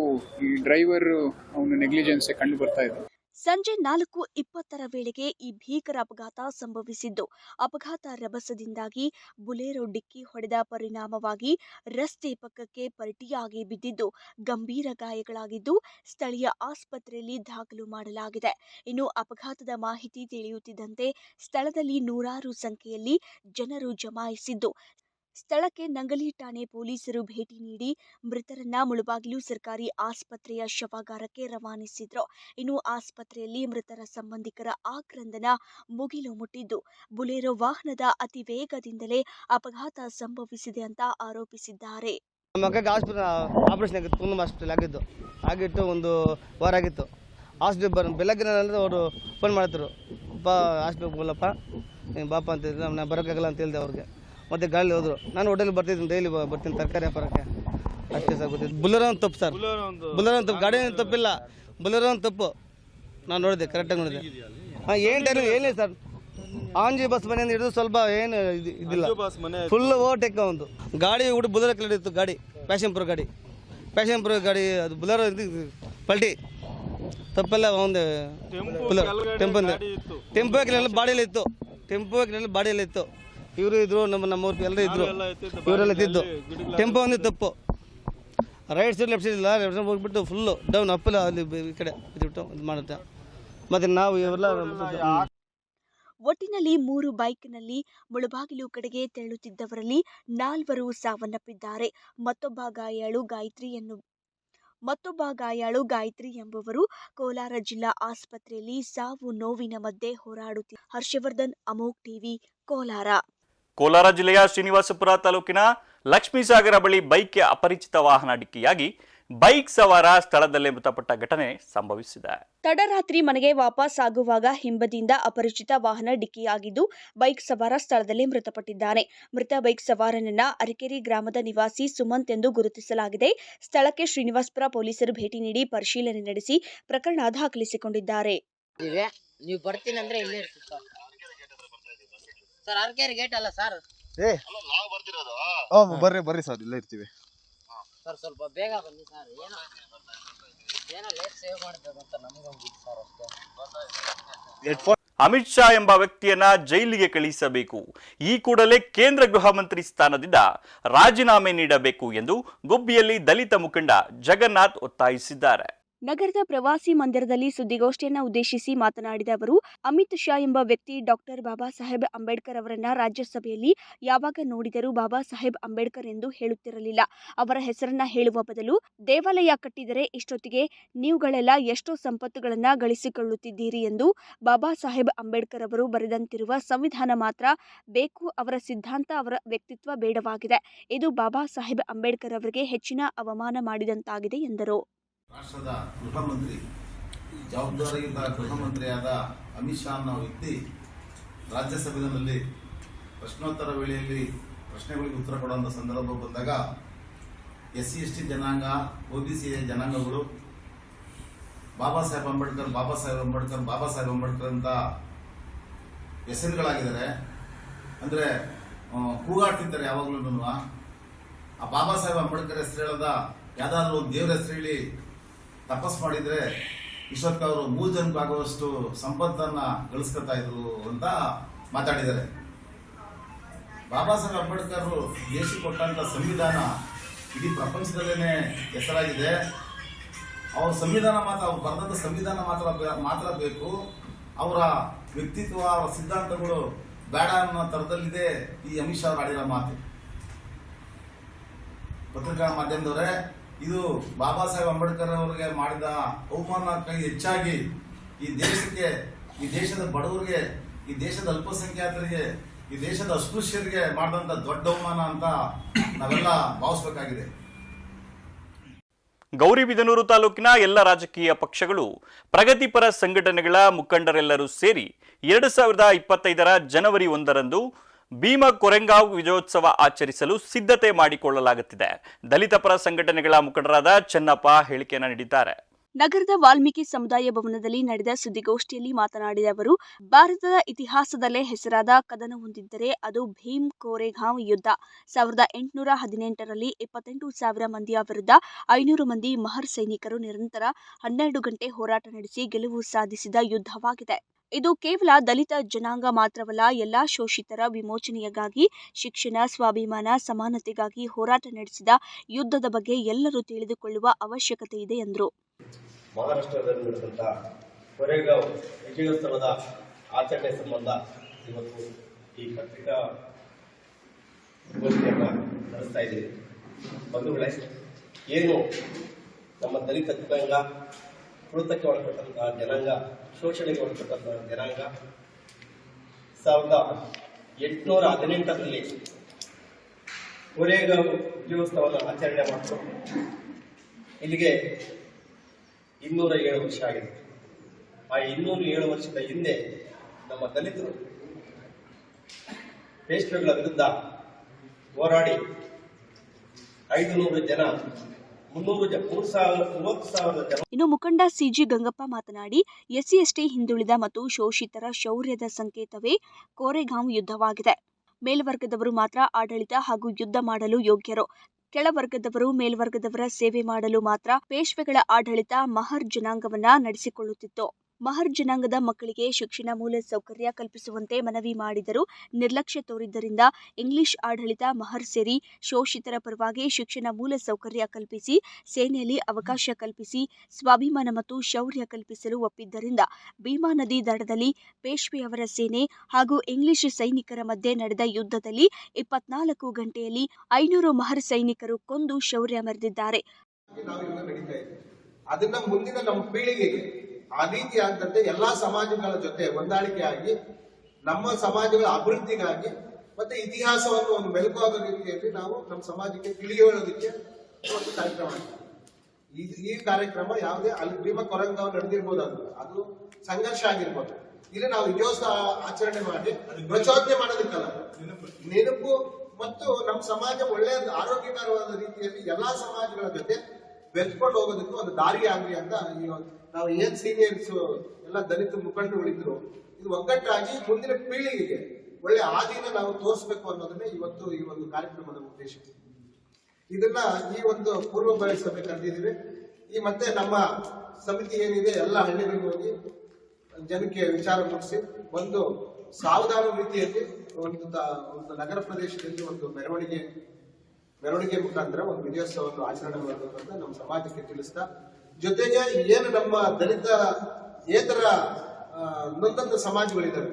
ಈ ಡ್ರೈವರ್ ಅವನ ನೆಗ್ಲಿಜೆನ್ಸ್ ಕಂಡು ಬರ್ತಾ ಇದೆ ಸಂಜೆ ನಾಲ್ಕು ಇಪ್ಪತ್ತರ ವೇಳೆಗೆ ಈ ಭೀಕರ ಅಪಘಾತ ಸಂಭವಿಸಿದ್ದು. ಅಪಘಾತ ರಭಸದಿಂದಾಗಿ ಬುಲೆರೋ ಡಿಕ್ಕಿ ಹೊಡೆದ ಪರಿಣಾಮವಾಗಿ ರಸ್ತೆ ಪಕ್ಕಕ್ಕೆ ಪರ್ಟಿಯಾಗಿ ಬಿದ್ದಿದ್ದು ಗಂಭೀರ ಗಾಯಗಳಾಗಿದ್ದು ಸ್ಥಳೀಯ ಆಸ್ಪತ್ರೆಯಲ್ಲಿ ದಾಖಲು ಮಾಡಲಾಗಿದೆ. ಇನ್ನು ಅಪಘಾತದ ಮಾಹಿತಿ ತಿಳಿಯುತ್ತಿದ್ದಂತೆ ಸ್ಥಳದಲ್ಲಿ ನೂರಾರು ಸಂಖ್ಯೆಯಲ್ಲಿ ಜನರು ಜಮಾಯಿಸಿದ್ದು. ಸ್ಥಳಕ್ಕೆ ನಂಗಲಿ ಠಾಣೆ ಪೊಲೀಸರು ಭೇಟಿ ನೀಡಿ ಮೃತರನ್ನ ಮುಳಬಾಗಿಲು ಸರ್ಕಾರಿ ಆಸ್ಪತ್ರೆಯ ಶವಾಗಾರಕ್ಕೆ ರವಾನಿಸಿದ್ರು. ಇನ್ನು ಆಸ್ಪತ್ರೆಯಲ್ಲಿ ಮೃತರ ಸಂಬಂಧಿಕರ ಆಕ್ರಂದನ ಮುಗಿಲು ಮುಟ್ಟಿದ್ದು, ಬುಲೆರೋ ವಾಹನದ ಅತಿ ವೇಗದಿಂದಲೇ ಅಪಘಾತ ಸಂಭವಿಸಿದೆ ಅಂತ ಆರೋಪಿಸಿದ್ದಾರೆ. ನಮ್ಮ ಹಾಸ್ಪಿಟಲ್ ಆಪರೇಷನ್ ಆಗಿತ್ತು ಹಾಸ್ಪಿಟಲ್ ಒಂದು ವಾರ ಆಗಿತ್ತು. ಬೆಳಗ್ಗೆ ಅವರು ಫೋನ್ ಮಾಡಿದ್ರು ಬಾ ಹಾಸ್ಪಿಟಲ್ ಬಾಪ ಅಂತ ಬರೋಕ್ಕಾಗಲ್ಲ ಅಂತ ಹೇಳಿದೆ ಅವ್ರಿಗೆ. ಮತ್ತೆ ಗಾಳಿ ಹೋದ್ರು. ನಾನು ಹೋಟೆಲ್ ಬರ್ತಿದ್ದೀನಿ ಡೈಲಿ ಬರ್ತೀನಿ ತರಕಾರಿ ವ್ಯಾಪಾರಕ್ಕೆ. ಅಷ್ಟೇ ಸರ್ ಬುಲೆರೋ ಒಂದು ತಪ್ಪು ಸರ್. ಬುಲೆರೋ ಒಂದು ತಪ್ಪು. ಗಾಡಿ ಏನು ತಪ್ಪಿಲ್ಲ. ಬುಲರೋ ಒಂದು ತಪ್ಪು. ನಾನು ನೋಡಿದೆ ಕರೆಕ್ಟಾಗಿ ನೋಡಿದೆ ಹಾಂ ಏನು ಟೈಮ್ ಏನಿಲ್ಲ ಸರ್. ಆಂಜಿ ಬಸ್ ಮನೆಯಿಂದ ಹಿಡಿದು ಸ್ವಲ್ಪ ಏನು ಇದು- ಇದಿಲ್ಲ. ಫುಲ್ ಓವರ್ಟೇಕ್ ಒಂದು. ಗಾಡಿ ಹುಡು ಬುಲರ ಕಲರ್ ಇತ್ತು ಗಾಡಿ. ಪ್ಯಾಶನ್ಪುರ ಪ್ರೋ ಗಾಡಿ. ಪ್ಯಾಶನ್ಪುರ ಪ್ರೋ ಗಾಡಿ ಅದು ಬುಲರ ಪಲ್ಟಿ. ತಪ್ಪೆಲ್ಲ ಒಂದು ಟೆಂಪೋ ಟೆಂಪೋ ಬಾಡಿಯಲ್ಲಿ ಇತ್ತು. ಟೆಂಪೋ ಬಾಡಿಯಲ್ಲಿ ಇತ್ತು ಇವರು ಇದ್ರು ನಮ್ಮ ನಮ್ಮವ್ರು ಎಲ್ಲರೂ ಇದ್ರು. ಇವರೆಲ್ಲ ಇದ್ದಿದ್ದು ಟೆಂಪೋ ಒಂದು ತಪ್ಪು. ರೈಟ್ ಸೈಡ್ ಲೆಫ್ಟ್ ಸೈಡ್ ಇಲ್ಲ ಲೆಫ್ಟ್ ಸೈಡ್ ಹೋಗ್ಬಿಟ್ಟು ಫುಲ್ಲು ಡೌನ್ ಅಪ್ಪಲ್ಲ ಅಲ್ಲಿ ಈ ಕಡೆ ಇದ್ಬಿಟ್ಟು ಇದು ಮಾಡುತ್ತೆ. ಮತ್ತೆ ನಾವು ಇವೆಲ್ಲ ಒಟ್ಟಿನಲ್ಲಿ ಮೂರು ಬೈಕ್ನಲ್ಲಿ ಮುಳಬಾಗಿಲು ಕಡೆಗೆ ತೆರಳುತ್ತಿದ್ದವರಲ್ಲಿ ನಾಲ್ವರು ಸಾವನ್ನಪ್ಪಿದ್ದಾರೆ. ಮತ್ತೊಬ್ಬ ಗಾಯಾಳು ಗಾಯತ್ರಿ ಎನ್ನು ಮತ್ತೊಬ್ಬ ಗಾಯಾಳು ಗಾಯತ್ರಿ ಎಂಬುವರು ಕೋಲಾರ ಜಿಲ್ಲಾ ಆಸ್ಪತ್ರೆಯಲ್ಲಿ ಸಾವು ನೋವಿನ ಮಧ್ಯೆ ಹೋರಾಡುತ್ತಿ ಹರ್ಷವರ್ಧನ್ ಅಮೋಕ್ ಟಿವಿ ಕೋಲಾರ. ಕೋಲಾರ ಜಿಲ್ಲೆಯ ಶ್ರೀನಿವಾಸಪುರ ತಾಲೂಕಿನ ಲಕ್ಷ್ಮೀಸಾಗರ ಬಳಿ ಬೈಕ್ಗೆ ಅಪರಿಚಿತ ವಾಹನ ಡಿಕ್ಕಿಯಾಗಿ ಬೈಕ್ ಸವಾರ ಸ್ಥಳದಲ್ಲೇ ಮೃತಪಟ್ಟ ಘಟನೆ ಸಂಭವಿಸಿದೆ. ತಡರಾತ್ರಿ ಮನೆಗೆ ವಾಪಸ್ ಆಗುವಾಗ ಹಿಂಬದಿಯಿಂದ ಅಪರಿಚಿತ ವಾಹನ ಡಿಕ್ಕಿಯಾಗಿದ್ದು ಬೈಕ್ ಸವಾರ ಸ್ಥಳದಲ್ಲೇ ಮೃತಪಟ್ಟಿದ್ದಾನೆ. ಮೃತ ಬೈಕ್ ಸವಾರನನ್ನ ಅರಕೆರೆ ಗ್ರಾಮದ ನಿವಾಸಿ ಸುಮಂತ್ ಎಂದು ಗುರುತಿಸಲಾಗಿದೆ. ಸ್ಥಳಕ್ಕೆ ಶ್ರೀನಿವಾಸಪುರ ಪೊಲೀಸರು ಭೇಟಿ ನೀಡಿ ಪರಿಶೀಲನೆ ನಡೆಸಿ ಪ್ರಕರಣ ದಾಖಲಿಸಿಕೊಂಡಿದ್ದಾರೆ. ನೀವು ಬರ್ತೀನಿ ಅಂದ್ರೆ ಇಲ್ಲೇ ಇರ್ತೀವಿ ಸರ್ ಅರ್ಕೇರಿ ಗೇಟ್ ಅಲ್ಲ ಸರ್. ಏ. ಓ ಬರ್ರಿ ಬರ್ರಿ ಸರ್ ಇಲ್ಲೇ ಇರ್ತೀವಿ. ಸರ್ ಸ್ವಲ್ಪ ಬೇಗ ಬನ್ನಿ ಸರ್. ಏನೋ ಏನೋ ಲೇಟ್ ಸೇವ್ ಮಾಡ್ತದಂತ ನಮಗೊಂದು ಸರ್ ಅಷ್ಟೇ. ಅಮಿತ್ ಶಾ ಎಂಬ ವ್ಯಕ್ತಿಯನ್ನ ಜೈಲಿಗೆ ಕಳುಹಿಸಬೇಕು ಈ ಕೂಡಲೇ ಕೇಂದ್ರ ಗೃಹ ಮಂತ್ರಿ ಸ್ಥಾನದಿಂದ ರಾಜೀನಾಮೆ ನೀಡಬೇಕು ಎಂದು ಗುಬ್ಬಿಯಲ್ಲಿ ದಲಿತ ಮುಖಂಡ ಜಗನ್ನಾಥ್ ಒತ್ತಾಯಿಸಿದ್ದಾರೆ. ನಗರದ ಪ್ರವಾಸಿ ಮಂದಿರದಲ್ಲಿ ಸುದ್ದಿಗೋಷ್ಠಿಯನ್ನು ಉದ್ದೇಶಿಸಿ ಮಾತನಾಡಿದ ಅವರು, ಅಮಿತ್ ಶಾ ಎಂಬ ವ್ಯಕ್ತಿ ಡಾಕ್ಟರ್ ಬಾಬಾ ಸಾಹೇಬ್ ಅಂಬೇಡ್ಕರ್ ಅವರನ್ನ ರಾಜ್ಯಸಭೆಯಲ್ಲಿ ಯಾವಾಗ ನೋಡಿದರೂ ಬಾಬಾ ಸಾಹೇಬ್ ಅಂಬೇಡ್ಕರ್ ಎಂದು ಹೇಳುತ್ತಿರಲಿಲ್ಲ. ಅವರ ಹೆಸರನ್ನ ಹೇಳುವ ಬದಲು ದೇವಾಲಯ ಕಟ್ಟಿದರೆ ಇಷ್ಟೊತ್ತಿಗೆ ನೀವುಗಳೆಲ್ಲ ಎಷ್ಟೋ ಸಂಪತ್ತುಗಳನ್ನ ಗಳಿಸಿಕೊಳ್ಳುತ್ತಿದ್ದೀರಿ ಎಂದು ಬಾಬಾ ಸಾಹೇಬ್ ಅಂಬೇಡ್ಕರ್ ಅವರು ಬರೆದಂತಿರುವ ಸಂವಿಧಾನ ಮಾತ್ರ ಬೇಕು ಅವರ ಸಿದ್ಧಾಂತ ಅವರ ವ್ಯಕ್ತಿತ್ವ ಬೇಡವಾಗಿದೆ. ಇದು ಬಾಬಾ ಸಾಹೇಬ್ ಅಂಬೇಡ್ಕರ್ ಅವರಿಗೆ ಹೆಚ್ಚಿನ ಅವಮಾನ ಮಾಡಿದಂತಾಗಿದೆ ಎಂದರು. ರಾಷ್ಟ್ರದ ಗೃಹ ಮಂತ್ರಿ ಜವಾಬ್ದಾರಿಯುತ ಗೃಹ ಮಂತ್ರಿಯಾದ ಅಮಿತ್ ಶಾ ಅನ್ನೋ ವ್ಯಕ್ತಿ ರಾಜ್ಯಸಭೆಯಲ್ಲಿ ಪ್ರಶ್ನೋತ್ತರ ವೇಳೆಯಲ್ಲಿ ಪ್ರಶ್ನೆಗಳಿಗೆ ಉತ್ತರ ಕೊಡುವಂಥ ಸಂದರ್ಭ ಬಂದಾಗ ಎಸ್ ಸಿ ಜನಾಂಗ, ಒ ಬಿ ಜನಾಂಗಗಳು, ಬಾಬಾ ಸಾಹೇಬ್ ಅಂಬೇಡ್ಕರ್, ಬಾಬಾ ಸಾಹೇಬ್ ಅಂಬೇಡ್ಕರ್, ಬಾಬಾ ಸಾಹೇಬ್ ಅಂಬೇಡ್ಕರ್ ಅಂತ ಹೆಸರುಗಳಾಗಿದ್ದಾರೆ ಅಂದರೆ ಕೂಗಾಡ್ತಿದ್ದಾರೆ ಯಾವಾಗಲೂ ಆ ಬಾಬಾ ಸಾಹೇಬ್ ಅಂಬೇಡ್ಕರ್ ಹೆಸರು ಹೇಳದ ಯಾವುದಾದ್ರೂ ಒಂದು ದೇವ್ರ ಹೆಸರು ಹೇಳಿ ತಪಸ್ ಮಾಡಿದ್ರೆ ಇಷ್ಟೊತ್ತಿಗೆ ಅವರು ಮೂರು ಜನಕ್ಕೆ ಆಗುವಷ್ಟು ಸಂಪತ್ತನ್ನ ಗಳಿಸ್ಕೊತಾ ಇದ್ರು ಅಂತ ಮಾತಾಡಿದ್ದಾರೆ. ಬಾಬಾ ಸಾಹೇಬ್ ಅಂಬೇಡ್ಕರ್ ದೇಶಕ್ಕೆ ಕೊಟ್ಟಂತ ಸಂವಿಧಾನ ಇಡೀ ಪ್ರಪಂಚದಲ್ಲೇನೆ ಹೆಸರಾಗಿದೆ ಅವ್ರ ಸಂವಿಧಾನ ಮಾತ್ರ, ಅವ್ರು ಬರೆದಂತ ಸಂವಿಧಾನ ಮಾತ್ರ ಮಾತ್ರ ಬೇಕು. ಅವರ ವ್ಯಕ್ತಿತ್ವ, ಅವರ ಸಿದ್ಧಾಂತಗಳು ಬೇಡ ಅನ್ನೋ ಥರದಲ್ಲಿದೆ ಈ ಅಮಿತ್ ಶಾ ಆಡಿರೋ ಮಾತು. ಪತ್ರಿಕಾ ಮಾಧ್ಯಮದವರೇ ಇದು ಬಾಬಾ ಸಾಹೇಬ್ ಅಂಬೇಡ್ಕರ್ ಅವರಿಗೆ ಮಾಡಿದ ಅವಮಾನಕ್ಕಾಗಿ ಹೆಚ್ಚಾಗಿ ಈ ದೇಶಕ್ಕೆ, ಈ ದೇಶದ ಬಡವರಿಗೆ, ಈ ದೇಶದ ಅಲ್ಪಸಂಖ್ಯಾತರಿಗೆ, ಈ ದೇಶದ ಅಸ್ಪೃಶ್ಯರಿಗೆ ಮಾಡಿದಂತ ದೊಡ್ಡ ಅವಮಾನ ಅಂತ ನಾವೆಲ್ಲ ಭಾವಿಸ್ಬೇಕಾಗಿದೆ. ಗೌರಿಬಿದನೂರು ತಾಲೂಕಿನ ಎಲ್ಲ ರಾಜಕೀಯ ಪಕ್ಷಗಳು ಪ್ರಗತಿಪರ ಸಂಘಟನೆಗಳ ಮುಖಂಡರೆಲ್ಲರೂ ಸೇರಿ ಎರಡು ಸಾವಿರದ ಇಪ್ಪತ್ತೈದರ ಜನವರಿ ಒಂದರಂದು ಭೀಮ ಕೊರೆಂಗಾವ್ ವಿಜಯೋತ್ಸವ ಆಚರಿಸಲು ಸಿದ್ಧತೆ ಮಾಡಿಕೊಳ್ಳಲಾಗುತ್ತಿದೆ. ದಲಿತ ಪರ ಸಂಘಟನೆಗಳ ಮುಖಂಡರಾದ ಚೆನ್ನಪ್ಪ ಹೇಳಿಕೆಯನ್ನು ನೀಡಿದ್ದಾರೆ. ನಗರದ ವಾಲ್ಮೀಕಿ ಸಮುದಾಯ ಭವನದಲ್ಲಿ ನಡೆದ ಸುದ್ದಿಗೋಷ್ಠಿಯಲ್ಲಿ ಮಾತನಾಡಿದ ಅವರು, ಭಾರತದ ಇತಿಹಾಸದಲ್ಲೇ ಹೆಸರಾದ ಕದನ ಹೊಂದಿದ್ದರೆ ಅದು ಭೀಮ್ ಕೋರೆಗಾಂವ್ ಯುದ್ಧ. ಸಾವಿರದ ಎಂಟುನೂರ ಹದಿನೆಂಟರಲ್ಲಿ ಇಪ್ಪತ್ತೆಂಟು ಸಾವಿರ ಮಂದಿಯ ವಿರುದ್ಧ ಐನೂರು ಮಂದಿ ಮಹರ್ ಸೈನಿಕರು ನಿರಂತರ ಹನ್ನೆರಡು ಗಂಟೆ ಹೋರಾಟ ನಡೆಸಿ ಗೆಲುವು ಸಾಧಿಸಿದ ಯುದ್ಧವಾಗಿದೆ. ಇದು ಕೇವಲ ದಲಿತ ಜನಾಂಗ ಮಾತ್ರವಲ್ಲ, ಎಲ್ಲಾ ಶೋಷಿತರ ವಿಮೋಚನೆಯಗಾಗಿ ಶಿಕ್ಷಣ, ಸ್ವಾಭಿಮಾನ, ಸಮಾನತೆಗಾಗಿ ಹೋರಾಟ ನಡೆಸಿದ ಯುದ್ಧದ ಬಗ್ಗೆ ಎಲ್ಲರೂ ತಿಳಿದುಕೊಳ್ಳುವ ಅವಶ್ಯಕತೆ ಇದೆ, ಎಂದರು. ಮಹಾರಾಷ್ಟ್ರದಲ್ಲಿ ನಡೆದಂಥ ಕೊರೆಗಾಂವ್ ವಿಜಯೋತ್ಸವದ ಆಚರಣೆ ಸಂಬಂಧ ಇವತ್ತು ಈ ಪತ್ರಿಕಾ ಗೋಷ್ಠಿಯನ್ನು ನಡೆಸ್ತಾ ಇದ್ದೀವಿ. ಬಂಧುಗಳೇ, ಏನು ನಮ್ಮ ದಲಿತ ಜನಾಂಗ ಕೃತಕ್ಕೆ ಒಳಪಟ್ಟಂತಹ ಜನಾಂಗ ಶೋಷಣೆಗೆ ಒಳಪಟ್ಟಂತಹ ಜನಾಂಗ. ಸಾವಿರದ ಎಂಟುನೂರ ಹದಿನೆಂಟರಲ್ಲಿ ಕೊರೆಗಾಂವ್ ವಿಜಯೋತ್ಸವವನ್ನು ಆಚರಣೆ ಮಾಡಿದ್ರು ಇಲ್ಲಿಗೆ ಇನ್ನೂರ ಏಳು ವರ್ಷ ಆಗಿದೆ. ಆ ಇನ್ನೂರ ಏಳು ವರ್ಷದ ಹಿಂದೆ ನಮ್ಮ ದಲಿತರು ರೇಷ್ಮೆಗಳ ವಿರುದ್ಧ ಹೋರಾಡಿ ಐದು ನೂರು ಜನ ಇನ್ನು ಮುಖಂಡ ಸಿಜಿ ಗಂಗಪ್ಪ ಮಾತನಾಡಿ ಎಸ್ಸಿ ಎಸ್ಟಿ ಹಿಂದುಳಿದ ಮತ್ತು ಶೋಷಿತರ ಶೌರ್ಯದ ಸಂಕೇತವೇ ಕೋರೆಗಾಂವ್ ಯುದ್ಧವಾಗಿದೆ. ಮೇಲ್ವರ್ಗದವರು ಮಾತ್ರ ಆಡಳಿತ ಹಾಗೂ ಯುದ್ಧ ಮಾಡಲು ಯೋಗ್ಯರು. ಕೆಳವರ್ಗದವರು, ಮೇಲ್ವರ್ಗದವರ ಸೇವೆ ಮಾಡಲು ಮಾತ್ರ ಪೇಶ್ವೆಗಳ ಆಡಳಿತ ಮಹರ್ ಜನಾಂಗವನ್ನ ನಡೆಸಿಕೊಳ್ಳುತ್ತಿತ್ತು. ಮಹರ್ ಜನಾಂಗದ ಮಕ್ಕಳಿಗೆ ಶಿಕ್ಷಣ ಮೂಲ ಸೌಕರ್ಯ ಕಲ್ಪಿಸುವಂತೆ ಮನವಿ ಮಾಡಿದರು. ನಿರ್ಲಕ್ಷ್ಯ ತೋರಿದ್ದರಿಂದ ಇಂಗ್ಲಿಷ್ ಆಡಳಿತ ಮಹರ್ ಸೇರಿ ಶೋಷಿತರ ಪರವಾಗಿ ಶಿಕ್ಷಣ ಮೂಲ ಸೌಕರ್ಯ ಕಲ್ಪಿಸಿ, ಸೇನೆಯಲ್ಲಿ ಅವಕಾಶ ಕಲ್ಪಿಸಿ, ಸ್ವಾಭಿಮಾನ ಮತ್ತು ಶೌರ್ಯ ಕಲ್ಪಿಸಲು ಒಪ್ಪಿದ್ದರಿಂದ ಭೀಮಾ ನದಿ ದಡದಲ್ಲಿ ಪೇಶ್ವೆಯವರ ಸೇನೆ ಹಾಗೂ ಇಂಗ್ಲಿಷ್ ಸೈನಿಕರ ಮಧ್ಯೆ ನಡೆದ ಯುದ್ಧದಲ್ಲಿ ಇಪ್ಪತ್ನಾಲ್ಕು ಗಂಟೆಯಲ್ಲಿ ಐನೂರು ಮಹರ್ ಸೈನಿಕರು ಕೊಂದು ಶೌರ್ಯ ಮೆರೆದಿದ್ದಾರೆ. ಅದನ್ನ ಮುಂದಿನ ನಮ್ಮ ಪೀಳಿಗೆಗೆ ಆ ರೀತಿ ಆಗದಂತೆ ಎಲ್ಲಾ ಸಮಾಜಗಳ ಜೊತೆ ಹೊಂದಾಣಿಕೆ ಆಗಿ ನಮ್ಮ ಸಮಾಜಗಳ ಅಭಿವೃದ್ಧಿಗಾಗಿ ಮತ್ತೆ ಇತಿಹಾಸವನ್ನು ಒಂದು ಮೆಲುಕಾಗೋ ರೀತಿಯಲ್ಲಿ ನಾವು ನಮ್ಮ ಸಮಾಜಕ್ಕೆ ತಿಳಿಯೋದಕ್ಕೆ ಒಂದು ಕಾರ್ಯಕ್ರಮ. ಈ ಕಾರ್ಯಕ್ರಮ ಯಾವುದೇ ಅಲ್ಲಿ ಭೀಮ ಕೊರಂಗಾವ್ ನಡೆದಿರ್ಬೋದು ಅದು ಅದು ಸಂಘರ್ಷ ಆಗಿರ್ಬೋದು ಇಲ್ಲಿ ನಾವು ವಿಜಯೋತ್ಸವ ಆಚರಣೆ ಮಾಡಿ, ಪ್ರಚೋದನೆ ಮಾಡೋದಕ್ಕಲ್ಲ ನೆನಪು ಮತ್ತು ನಮ್ಮ ಸಮಾಜ ಒಳ್ಳೆಯ ಆರೋಗ್ಯಕರವಾದ ರೀತಿಯಲ್ಲಿ ಎಲ್ಲಾ ಸಮಾಜಗಳ ಜೊತೆ ಬೆರೆಸ್ಕೊಂಡು ಹೋಗೋದಕ್ಕೂ ಒಂದು ದಾರಿ ಆಗ್ಲಿ ಅಂತ ನಾವು ಏನ್ ಸೀನಿಯರ್ಸ್ ಎಲ್ಲ ದಲಿತ ಮುಖಂಡರುಗಳಿದ್ರು, ಇದು ಒಗ್ಗಟ್ಟಾಗಿ ಮುಂದಿನ ಪೀಳಿಗೆಗೆ ಒಳ್ಳೆ ಆದಿನ ನಾವು ತೋರಿಸ್ಬೇಕು ಅನ್ನೋದನ್ನೇ ಇವತ್ತು ಈ ಒಂದು ಕಾರ್ಯಕ್ರಮದ ಉದ್ದೇಶ. ಇದನ್ನ ಈ ಒಂದು ಪೂರ್ವ ಕರೆದಿದ್ದೀವಿ. ಈ ಮತ್ತೆ ನಮ್ಮ ಸಮಿತಿ ಏನಿದೆ, ಎಲ್ಲ ಹಳ್ಳಿಗಳಿಗೆ ಹೋಗಿ ಜನಕ್ಕೆ ವಿಚಾರ ಮುಗಿಸಿ ಒಂದು ಸಾವಧಾನ ರೀತಿಯಲ್ಲಿ ಒಂದು ಒಂದು ನಗರ ಪ್ರದೇಶದಲ್ಲಿ ಒಂದು ಮೆರವಣಿಗೆ ಮೆರವಣಿಗೆ ಮುಖಾಂತರ ಒಂದು ವಿಜಯೋತ್ಸವವನ್ನು ಆಚರಣೆ ಮಾಡಬೇಕು ಅಂತ ನಮ್ಮ ಸಮಾಜಕ್ಕೆ ತಿಳಿಸ್ತಾ ಜೊತೆಗೆ ಏನು ನಮ್ಮ ದಲಿತ ಏತರ ನೊಂದಂತ ಸಮಾಜಗಳಿದ್ದಾವೆ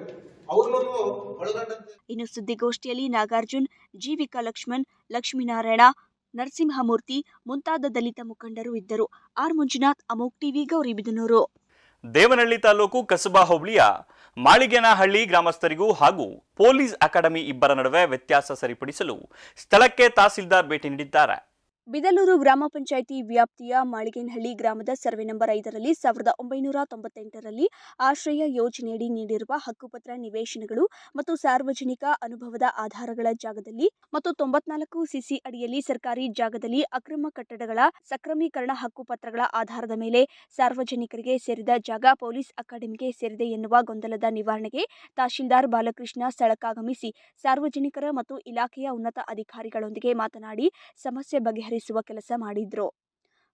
ಅವ್ರನ್ನೂ ಒಳಗೊಂಡಂತೆ. ಇನ್ನು ಸುದ್ದಿಗೋಷ್ಠಿಯಲ್ಲಿ ನಾಗಾರ್ಜುನ್ ಜೀವಿಕಾ ಲಕ್ಷ್ಮಣ್ ಲಕ್ಷ್ಮೀನಾರಾಯಣ ನರಸಿಂಹಮೂರ್ತಿ ಮುಂತಾದ ದಲಿತ ಮುಖಂಡರು ಇದ್ದರು. R Manjunath Amogh TV Gauribidanur. Devanahalli taluk ಕಸಬಾ ಹೋಬಳಿಯ ಮಾಳಿಗೆನಹಳ್ಳಿ ಗ್ರಾಮಸ್ಥರಿಗೂ ಹಾಗೂ ಪೊಲೀಸ್ ಅಕಾಡೆಮಿ ಇಬ್ಬರ ನಡುವೆ ವ್ಯತ್ಯಾಸ ಸರಿಪಡಿಸಲು ಸ್ಥಳಕ್ಕೆ ತಹಸೀಲ್ದಾರ್ ಭೇಟಿ ನೀಡಿದ್ದಾರೆ. ಬಿದಲೂರು ಗ್ರಾಮ ಪಂಚಾಯಿತಿ ವ್ಯಾಪ್ತಿಯ ಮಾಳಿಗೇನಹಳ್ಳಿ ಗ್ರಾಮದ ಸರ್ವೆ ನಂಬರ್ ಐದರಲ್ಲಿ ಸಾವಿರದ ಒಂಬೈನೂರ ತೊಂಬತ್ತೆಂಟರಲ್ಲಿ ಆಶ್ರಯ ಯೋಜನೆಯಡಿ ನೀಡಿರುವ ಹಕ್ಕುಪತ್ರ ನಿವೇಶನಗಳು ಮತ್ತು ಸಾರ್ವಜನಿಕ ಅನುಭವದ ಆಧಾರಗಳ ಜಾಗದಲ್ಲಿ ಮತ್ತು ತೊಂಬತ್ನಾಲ್ಕು ಸಿಸಿ ಅಡಿಯಲ್ಲಿ ಸರ್ಕಾರಿ ಜಾಗದಲ್ಲಿ ಅಕ್ರಮ ಕಟ್ಟಡಗಳ ಸಕ್ರಮೀಕರಣ ಹಕ್ಕುಪತ್ರಗಳ ಆಧಾರದ ಮೇಲೆ ಸಾರ್ವಜನಿಕರಿಗೆ ಸೇರಿದ ಜಾಗ ಪೊಲೀಸ್ ಅಕಾಡೆಮಿಗೆ ಸೇರಿದೆ ಎನ್ನುವ ಗೊಂದಲದ ನಿವಾರಣೆಗೆ ತಹಶೀಲ್ದಾರ್ ಬಾಲಕೃಷ್ಣ ಸ್ಥಳಕ್ಕಾಗಮಿಸಿ ಸಾರ್ವಜನಿಕರ ಮತ್ತು ಇಲಾಖೆಯ ಉನ್ನತ ಅಧಿಕಾರಿಗಳೊಂದಿಗೆ ಮಾತನಾಡಿ ಸಮಸ್ಯೆ ಬಗೆಹರಿಸುವ ಕೆಲಸ ಮಾಡಿದ್ರು.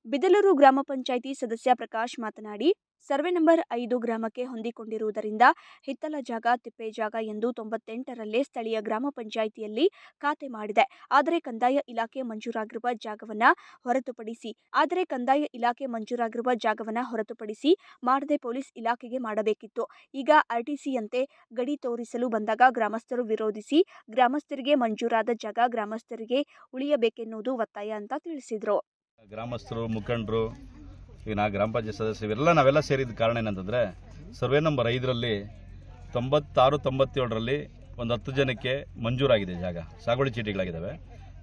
ಬಿದಲೂರು ಗ್ರಾಮ ಪಂಚಾಯಿತಿ ಸದಸ್ಯ ಪ್ರಕಾಶ್ ಮಾತನಾಡಿ, ಸರ್ವೆ ನಂಬರ್ ಐದು ಗ್ರಾಮಕ್ಕೆ ಹೊಂದಿಕೊಂಡಿರುವುದರಿಂದ ಹಿತ್ತಲ ಜಾಗ, ತಿಪ್ಪೆ ಜಾಗ ಎಂದು ತೊಂಬತ್ತೆಂಟರಲ್ಲೇ ಸ್ಥಳೀಯ ಗ್ರಾಮ ಪಂಚಾಯಿತಿಯಲ್ಲಿ ಖಾತೆ ಮಾಡಿದೆ. ಆದರೆ ಕಂದಾಯ ಇಲಾಖೆ ಮಂಜೂರಾಗಿರುವ ಜಾಗವನ್ನು ಹೊರತುಪಡಿಸಿ, ಆದರೆ ಕಂದಾಯ ಇಲಾಖೆ ಮಂಜೂರಾಗಿರುವ ಜಾಗವನ್ನು ಹೊರತುಪಡಿಸಿ ಮಾಡದೆ ಪೊಲೀಸ್ ಇಲಾಖೆಗೆ ಮಾಡಬೇಕಿತ್ತು. ಈಗ ಆರ್ಟಿಸಿಯಂತೆ ಗಡಿ ತೋರಿಸಲು ಬಂದಾಗ ಗ್ರಾಮಸ್ಥರು ವಿರೋಧಿಸಿ, ಗ್ರಾಮಸ್ಥರಿಗೆ ಮಂಜೂರಾದ ಜಾಗ ಗ್ರಾಮಸ್ಥರಿಗೆ ಉಳಿಯಬೇಕೆನ್ನುವುದು ಒತ್ತಾಯ ಅಂತ ತಿಳಿಸಿದರು. ಗ್ರಾಮಸ್ಥರು ಮುಖಂಡರು ಈಗ ನಾ ಗ್ರಾಮ ಪಂಚಾಯತ್ ಸದಸ್ಯರು ಇವೆಲ್ಲ ನಾವೆಲ್ಲ ಸೇರಿದ ಕಾರಣ ಏನಂತಂದರೆ ಸರ್ವೆ ನಂಬರ್ ಐದರಲ್ಲಿ ತೊಂಬತ್ತಾರು ತೊಂಬತ್ತೇಳರಲ್ಲಿ ಒಂದು ಹತ್ತು ಜನಕ್ಕೆ ಮಂಜೂರಾಗಿದೆ ಜಾಗ ಸಾಗುವಳಿ ಚೀಟಿಗಳಾಗಿದ್ದಾವೆ.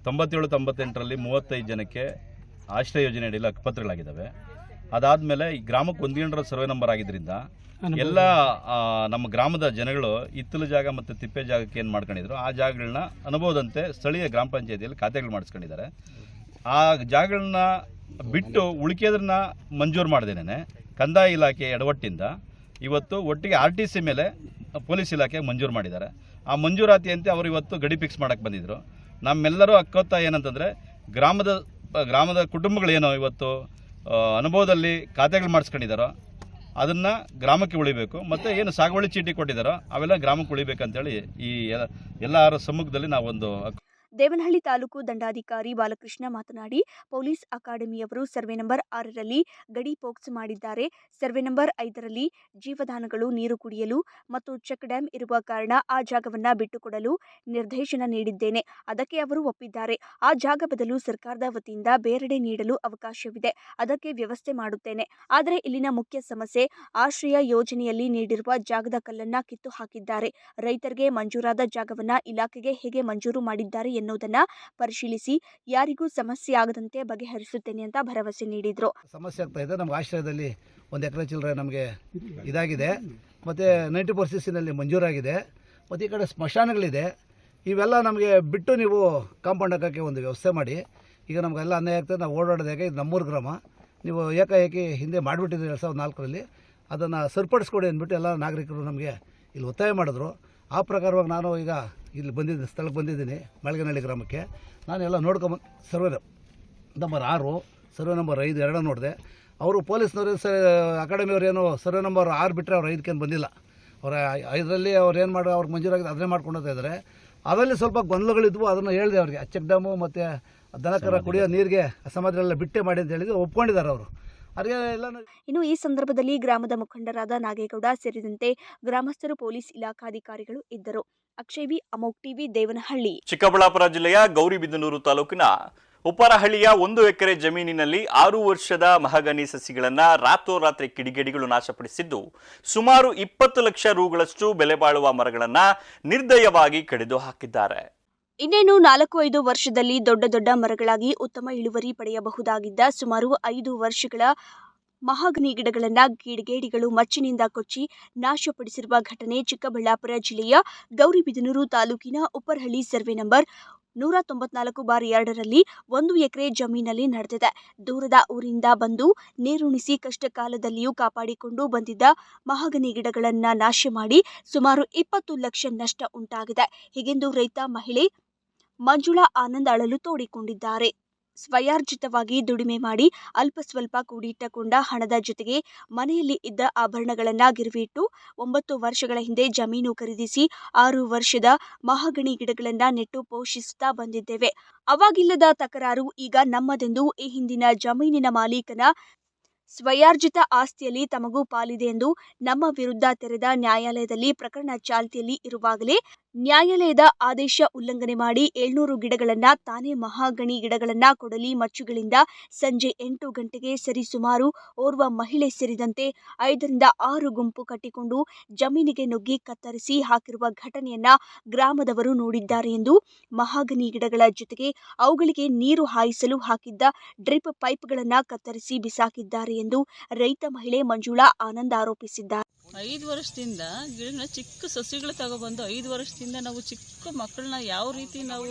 ತೊಂಬತ್ತೇಳು ತೊಂಬತ್ತೆಂಟರಲ್ಲಿ ಮೂವತ್ತೈದು ಜನಕ್ಕೆ ಆಶ್ರಯ ಯೋಜನೆ ಅಡಿಯಲ್ಲಿ ಹಕ್ಕುಪತ್ರಗಳಾಗಿದ್ದಾವೆ ಅದಾದಮೇಲೆ ಈ ಗ್ರಾಮಕ್ಕೆ ಒಂದೇನರ ಸರ್ವೆ ನಂಬರ್ ಆಗಿದ್ದರಿಂದ ಎಲ್ಲ ನಮ್ಮ ಗ್ರಾಮದ ಜನಗಳು ಹಿತ್ತಲು ಜಾಗ ಮತ್ತು ತಿಪ್ಪೆ ಜಾಗಕ್ಕೆ ಏನು ಮಾಡ್ಕೊಂಡಿದ್ರು ಆ ಜಾಗಗಳನ್ನ ಅನುಭವದಂತೆ ಸ್ಥಳೀಯ ಗ್ರಾಮ ಪಂಚಾಯತಿಯಲ್ಲಿ ಖಾತೆಗಳು ಮಾಡಿಸ್ಕೊಂಡಿದ್ದಾರೆ. ಆ ಜಾಗಗಳನ್ನ ಬಿಟ್ಟು ಉಳಿಕೆದ್ರನ್ನ ಮಂಜೂರು ಮಾಡ್ದೇನೆ ಕಂದಾಯ ಇಲಾಖೆ ಎಡವಟ್ಟಿಂದ ಇವತ್ತು ಒಟ್ಟಿಗೆ ಆರ್ ಟಿ ಸಿ ಮೇಲೆ ಪೊಲೀಸ್ ಇಲಾಖೆ ಮಂಜೂರು ಮಾಡಿದ್ದಾರೆ. ಆ ಮಂಜೂರಾತಿಯಂತೆ ಅವರು ಇವತ್ತು ಗಡಿ ಫಿಕ್ಸ್ ಮಾಡೋಕ್ಕೆ ಬಂದಿದ್ದರು ನಮ್ಮೆಲ್ಲರೂ ಅಕ್ಕೊತ್ತ ಏನಂತಂದರೆ ಗ್ರಾಮದ ಗ್ರಾಮದ ಕುಟುಂಬಗಳೇನೋ ಇವತ್ತು ಅನುಭವದಲ್ಲಿ ಖಾತೆಗಳು ಮಾಡಿಸ್ಕೊಂಡಿದ್ದಾರೋ, ಅದನ್ನು ಗ್ರಾಮಕ್ಕೆ ಉಳಿಬೇಕು, ಮತ್ತು ಏನು ಸಾಗುವಳಿ ಚೀಟಿ ಕೊಟ್ಟಿದ್ದಾರೋ, ಅವೆಲ್ಲ ಗ್ರಾಮಕ್ಕೆ ಉಳಿಬೇಕಂತೇಳಿ ಈ ಎಲ್ಲ ಎಲ್ಲರ ಸಮ್ಮುಖದಲ್ಲಿ ನಾವೊಂದು ದೇವನಹಳ್ಳಿ ತಾಲೂಕು ದಂಡಾಧಿಕಾರಿ ಬಾಲಕೃಷ್ಣ ಮಾತನಾಡಿ, ಪೊಲೀಸ್ ಅಕಾಡೆಮಿಯವರು ಸರ್ವೆ ನಂಬರ್ ಆರರಲ್ಲಿ ಗಡಿ ಪೋಕ್ಸ್ ಮಾಡಿದ್ದಾರೆ. ಸರ್ವೆ ನಂಬರ್ ಐದರಲ್ಲಿ ಜೀವದಾನಗಳು, ನೀರು ಕುಡಿಯಲು ಮತ್ತು ಚೆಕ್ ಡ್ಯಾಂ ಇರುವ ಕಾರಣ ಆ ಜಾಗವನ್ನು ಬಿಟ್ಟುಕೊಡಲು ನಿರ್ದೇಶನ ನೀಡಿದ್ದೇನೆ. ಅದಕ್ಕೆ ಅವರು ಒಪ್ಪಿದ್ದಾರೆ. ಆ ಜಾಗ ಬದಲು ಸರ್ಕಾರದ ವತಿಯಿಂದ ಬೇರೆಡೆ ನೀಡಲು ಅವಕಾಶವಿದೆ. ಅದಕ್ಕೆ ವ್ಯವಸ್ಥೆ ಮಾಡುತ್ತೇನೆ. ಆದರೆ ಇಲ್ಲಿನ ಮುಖ್ಯ ಸಮಸ್ಯೆ, ಆಶ್ರಯ ಯೋಜನೆಯಲ್ಲಿ ನೀಡಿರುವ ಜಾಗದ ಕಲ್ಲನ್ನ ಕಿತ್ತು ಹಾಕಿದ್ದಾರೆ ರೈತರಿಗೆ ಮಂಜೂರಾದ ಜಾಗವನ್ನ ಇಲಾಖೆಗೆ ಹೇಗೆ ಮಂಜೂರು ಮಾಡಿದ್ದಾರೆ ಎನ್ನುವುದನ್ನ ಪರಿಶೀಲಿಸಿ ಯಾರಿಗೂ ಸಮಸ್ಯೆ ಆಗದಂತೆ ಬಗೆಹರಿಸುತ್ತೇನೆ ಅಂತ ಭರವಸೆ ನೀಡಿದ್ರು. ಸಮಸ್ಯೆ ಆಗ್ತಾ ಇದೆ. ನಮ್ಗೆ ಆಶ್ರಯದಲ್ಲಿ ಒಂದು ಎಕರೆ ಚಿಲ್ಲರೆ ನಮಗೆ ಇದಾಗಿದೆ. ಮತ್ತು ನೈಂಟಿ ಪರ್ಸಿಸಿನಲ್ಲಿ ಮಂಜೂರಾಗಿದೆ. ಮತ್ತು ಈ ಕಡೆ ಸ್ಮಶಾನಗಳಿದೆ. ಇವೆಲ್ಲ ನಮಗೆ ಬಿಟ್ಟು ನೀವು ಕಾಂಪೌಂಡ್ ಹಾಕೋಕ್ಕೆ ಒಂದು ವ್ಯವಸ್ಥೆ ಮಾಡಿ. ಈಗ ನಮಗೆಲ್ಲ ಅನ್ಯಾಯ ಆಗ್ತದೆ. ನಾವು ಓಡಾಡೋದಾಗೆ ಇದು ನಮ್ಮೂರು ಗ್ರಾಮ. ನೀವು ಏಕಾಏಕಿ ಹಿಂದೆ ಮಾಡಿಬಿಟ್ಟಿದ್ರಿ ಎರಡು ಸಾವಿರದ ನಾಲ್ಕರಲ್ಲಿ. ಅದನ್ನು ಸರಿಪಡಿಸ್ಕೊಡಿ ಅಂದ್ಬಿಟ್ಟು ಎಲ್ಲ ನಾಗರಿಕರು ನಮಗೆ ಇಲ್ಲಿ ಒತ್ತಾಯ ಮಾಡಿದ್ರು. ಆ ಪ್ರಕಾರವಾಗಿ ನಾನು ಈಗ ಇಲ್ಲಿ ಬಂದಿದ್ದ ಸ್ಥಳಕ್ಕೆ ಬಂದಿದ್ದೀನಿ ಮಳಗನಹಳ್ಳಿ ಗ್ರಾಮಕ್ಕೆ. ನಾನು ಎಲ್ಲ ನೋಡ್ಕೊಂಬಂದು ಸರ್ವೆ ನಂಬರ್ ಆರು ಸರ್ವೆ ನಂಬರ್ ಐದು ಎರಡೂ ನೋಡಿದೆ. ಅವರು ಪೊಲೀಸ್ನವರು ಸ ಅಕಾಡೆಮಿಯವ್ರು ಏನು ಸರ್ವೆ ನಂಬರ್ ಆರು ಬಿಟ್ಟರೆ ಅವ್ರು ಐದಕ್ಕೇನು ಬಂದಿಲ್ಲ. ಅವರ ಐದರಲ್ಲಿ ಅವ್ರು ಏನು ಮಾಡೋ ಅವ್ರಿಗೆ ಮಂಜೂರಾಗಿದೆ ಅದನ್ನೇ ಮಾಡ್ಕೊಂಡು ಇದ್ದಾರೆ. ಅದರಲ್ಲಿ ಸ್ವಲ್ಪ ಗೊಂದಲಗಳಿದ್ವು ಅದನ್ನು ಹೇಳಿದೆ ಅವ್ರಿಗೆ. ಅಚ್ಚಕ್ ಡ್ಯಾಮು ಮತ್ತು ದನಕರ ಕುಡಿಯೋ ನೀರಿಗೆ ಸಮಾಜರೆಲ್ಲ ಬಿಟ್ಟೆ ಮಾಡಿ ಅಂತ ಹೇಳಿದ್ರು ಒಪ್ಕೊಂಡಿದ್ದಾರೆ ಅವರು. ಇನ್ನು ಈ ಸಂದರ್ಭದಲ್ಲಿ ಗ್ರಾಮದ ಮುಖಂಡರಾದ ನಾಗೇಗೌಡ ಸೇರಿದಂತೆ ಗ್ರಾಮಸ್ಥರು ಪೊಲೀಸ್ ಇಲಾಖಾಧಿಕಾರಿಗಳು ಇದ್ದರು. ಅಕ್ಷಯ್ ಅಮೋಕ್ ಟಿವಿ ದೇವನಹಳ್ಳಿ. ಚಿಕ್ಕಬಳ್ಳಾಪುರ ಜಿಲ್ಲೆಯ ಗೌರಿಬಿದನೂರು ತಾಲೂಕಿನ ಉಪ್ಪರಹಳ್ಳಿಯ ಒಂದು ಎಕರೆ ಜಮೀನಿನಲ್ಲಿ ಆರು ವರ್ಷದ ಮಹಗನಿ ಸಸಿಗಳನ್ನು ರಾತ್ರೋರಾತ್ರಿ ಕಿಡಿಗೇಡಿಗಳು ನಾಶಪಡಿಸಿದ್ದು ಸುಮಾರು ಇಪ್ಪತ್ತು ಲಕ್ಷ ರೂಗಳಷ್ಟು ಬೆಲೆ ಬಾಳುವ ಮರಗಳನ್ನು ನಿರ್ದಯವಾಗಿ ಕಡಿದು ಹಾಕಿದ್ದಾರೆ. ಇನ್ನೇನು ನಾಲ್ಕು ಐದು ವರ್ಷದಲ್ಲಿ ದೊಡ್ಡ ದೊಡ್ಡ ಮರಗಳಾಗಿ ಉತ್ತಮ ಇಳುವರಿ ಪಡೆಯಬಹುದಾಗಿದ್ದ ಸುಮಾರು ಐದು ವರ್ಷಗಳ ಮಹಾಗನಿ ಗಿಡಗಳನ್ನು ಗಿಡಗೇಡಿಗಳು ಮಚ್ಚಿನಿಂದ ಕೊಚ್ಚಿ ನಾಶಪಡಿಸಿರುವ ಘಟನೆ ಚಿಕ್ಕಬಳ್ಳಾಪುರ ಜಿಲ್ಲೆಯ ಗೌರಿಬಿದನೂರು ತಾಲೂಕಿನ ಉಪ್ಪರಹಳ್ಳಿ ಸರ್ವೆ ನಂಬರ್ ನೂರ ತೊಂಬತ್ನಾಲ್ಕು ಬಾರ್ ಎರಡರಲ್ಲಿ ಒಂದು ಎಕರೆ ಜಮೀನಲ್ಲಿ ನಡೆದಿದೆ. ದೂರದ ಊರಿಂದ ಬಂದು ನೀರುಣಿಸಿ ಕಷ್ಟ ಕಾಲದಲ್ಲಿಯೂ ಕಾಪಾಡಿಕೊಂಡು ಬಂದಿದ್ದ ಮಹಾಗನಿ ಗಿಡಗಳನ್ನು ನಾಶ ಮಾಡಿ ಸುಮಾರು ಇಪ್ಪತ್ತು ಲಕ್ಷ ನಷ್ಟ ಉಂಟಾಗಿದೆ. ಹೀಗೆಂದು ರೈತ ಮಹಿಳೆ ಮಂಜುಳಾ ಆನಂದ್ ಅಳಲು ತೋಡಿಕೊಂಡಿದ್ದಾರೆ. ಸ್ವಯಾರ್ಜಿತವಾಗಿ ದುಡಿಮೆ ಮಾಡಿ ಅಲ್ಪ ಸ್ವಲ್ಪ ಕೂಡಿಟ್ಟುಕೊಂಡ ಹಣದ ಜೊತೆಗೆ ಮನೆಯಲ್ಲಿ ಇದ್ದ ಆಭರಣಗಳನ್ನ ಗಿರವಿಟ್ಟು ಒಂಬತ್ತು ವರ್ಷಗಳ ಹಿಂದೆ ಜಮೀನು ಖರೀದಿಸಿ ಆರು ವರ್ಷದ ಮಹಾಗಣಿ ಗಿಡಗಳನ್ನ ನೆಟ್ಟು ಪೋಷಿಸುತ್ತಾ ಬಂದಿದ್ದೇವೆ. ಅವಾಗಿಲ್ಲದ ತಕರಾರು ಈಗ ನಮ್ಮದೆಂದು ಈ ಹಿಂದಿನ ಜಮೀನಿನ ಮಾಲೀಕನ ಸ್ವಯಾರ್ಜಿತ ಆಸ್ತಿಯಲ್ಲಿ ತಮಗೂ ಪಾಲಿದೆ ಎಂದು ನಮ್ಮ ವಿರುದ್ಧ ತೆರೆದ ನ್ಯಾಯಾಲಯದಲ್ಲಿ ಪ್ರಕರಣ ಚಾಲ್ತಿಯಲ್ಲಿ ಇರುವಾಗಲೇ ನ್ಯಾಯಾಲಯದ ಆದೇಶ ಉಲ್ಲಂಘನೆ ಮಾಡಿ ಏಳ್ನೂರು ಗಿಡಗಳನ್ನ ತಾನೇ ಮಹಾಗಣಿ ಗಿಡಗಳನ್ನ ಕೊಡಲಿ ಮಚ್ಚುಗಳಿಂದ ಸಂಜೆ ಎಂಟು ಗಂಟೆಗೆ ಸರಿಸುಮಾರು ಓರ್ವ ಮಹಿಳೆ ಸೇರಿದಂತೆ ಐದರಿಂದ ಆರು ಗುಂಪು ಕಟ್ಟಿಕೊಂಡು ಜಮೀನಿಗೆ ನುಗ್ಗಿ ಕತ್ತರಿಸಿ ಹಾಕಿರುವ ಘಟನೆಯನ್ನ ಗ್ರಾಮದವರು ನೋಡಿದ್ದಾರೆ ಎಂದು ಮಹಾಗಣಿ ಗಿಡಗಳ ಜೊತೆಗೆ ಅವುಗಳಿಗೆ ನೀರು ಹಾಯಿಸಲು ಹಾಕಿದ್ದ ಡ್ರಿಪ್ ಪೈಪ್ಗಳನ್ನು ಕತ್ತರಿಸಿ ಬಿಸಾಕಿದ್ದಾರೆ ಎಂದು ರೈತ ಮಹಿಳೆ ಮಂಜುಳಾ ಆನಂದ್ ಆರೋಪಿಸಿದ್ದಾರೆ ಐದು ವರ್ಷದಿಂದ ಗಿಡನ ಚಿಕ್ಕ ಸಸಿಗಳು ತಗೊಬಂದು ಐದು ವರ್ಷದಿಂದ ನಾವು ಚಿಕ್ಕ ಮಕ್ಕಳನ್ನ ಯಾವ ರೀತಿ ನಾವು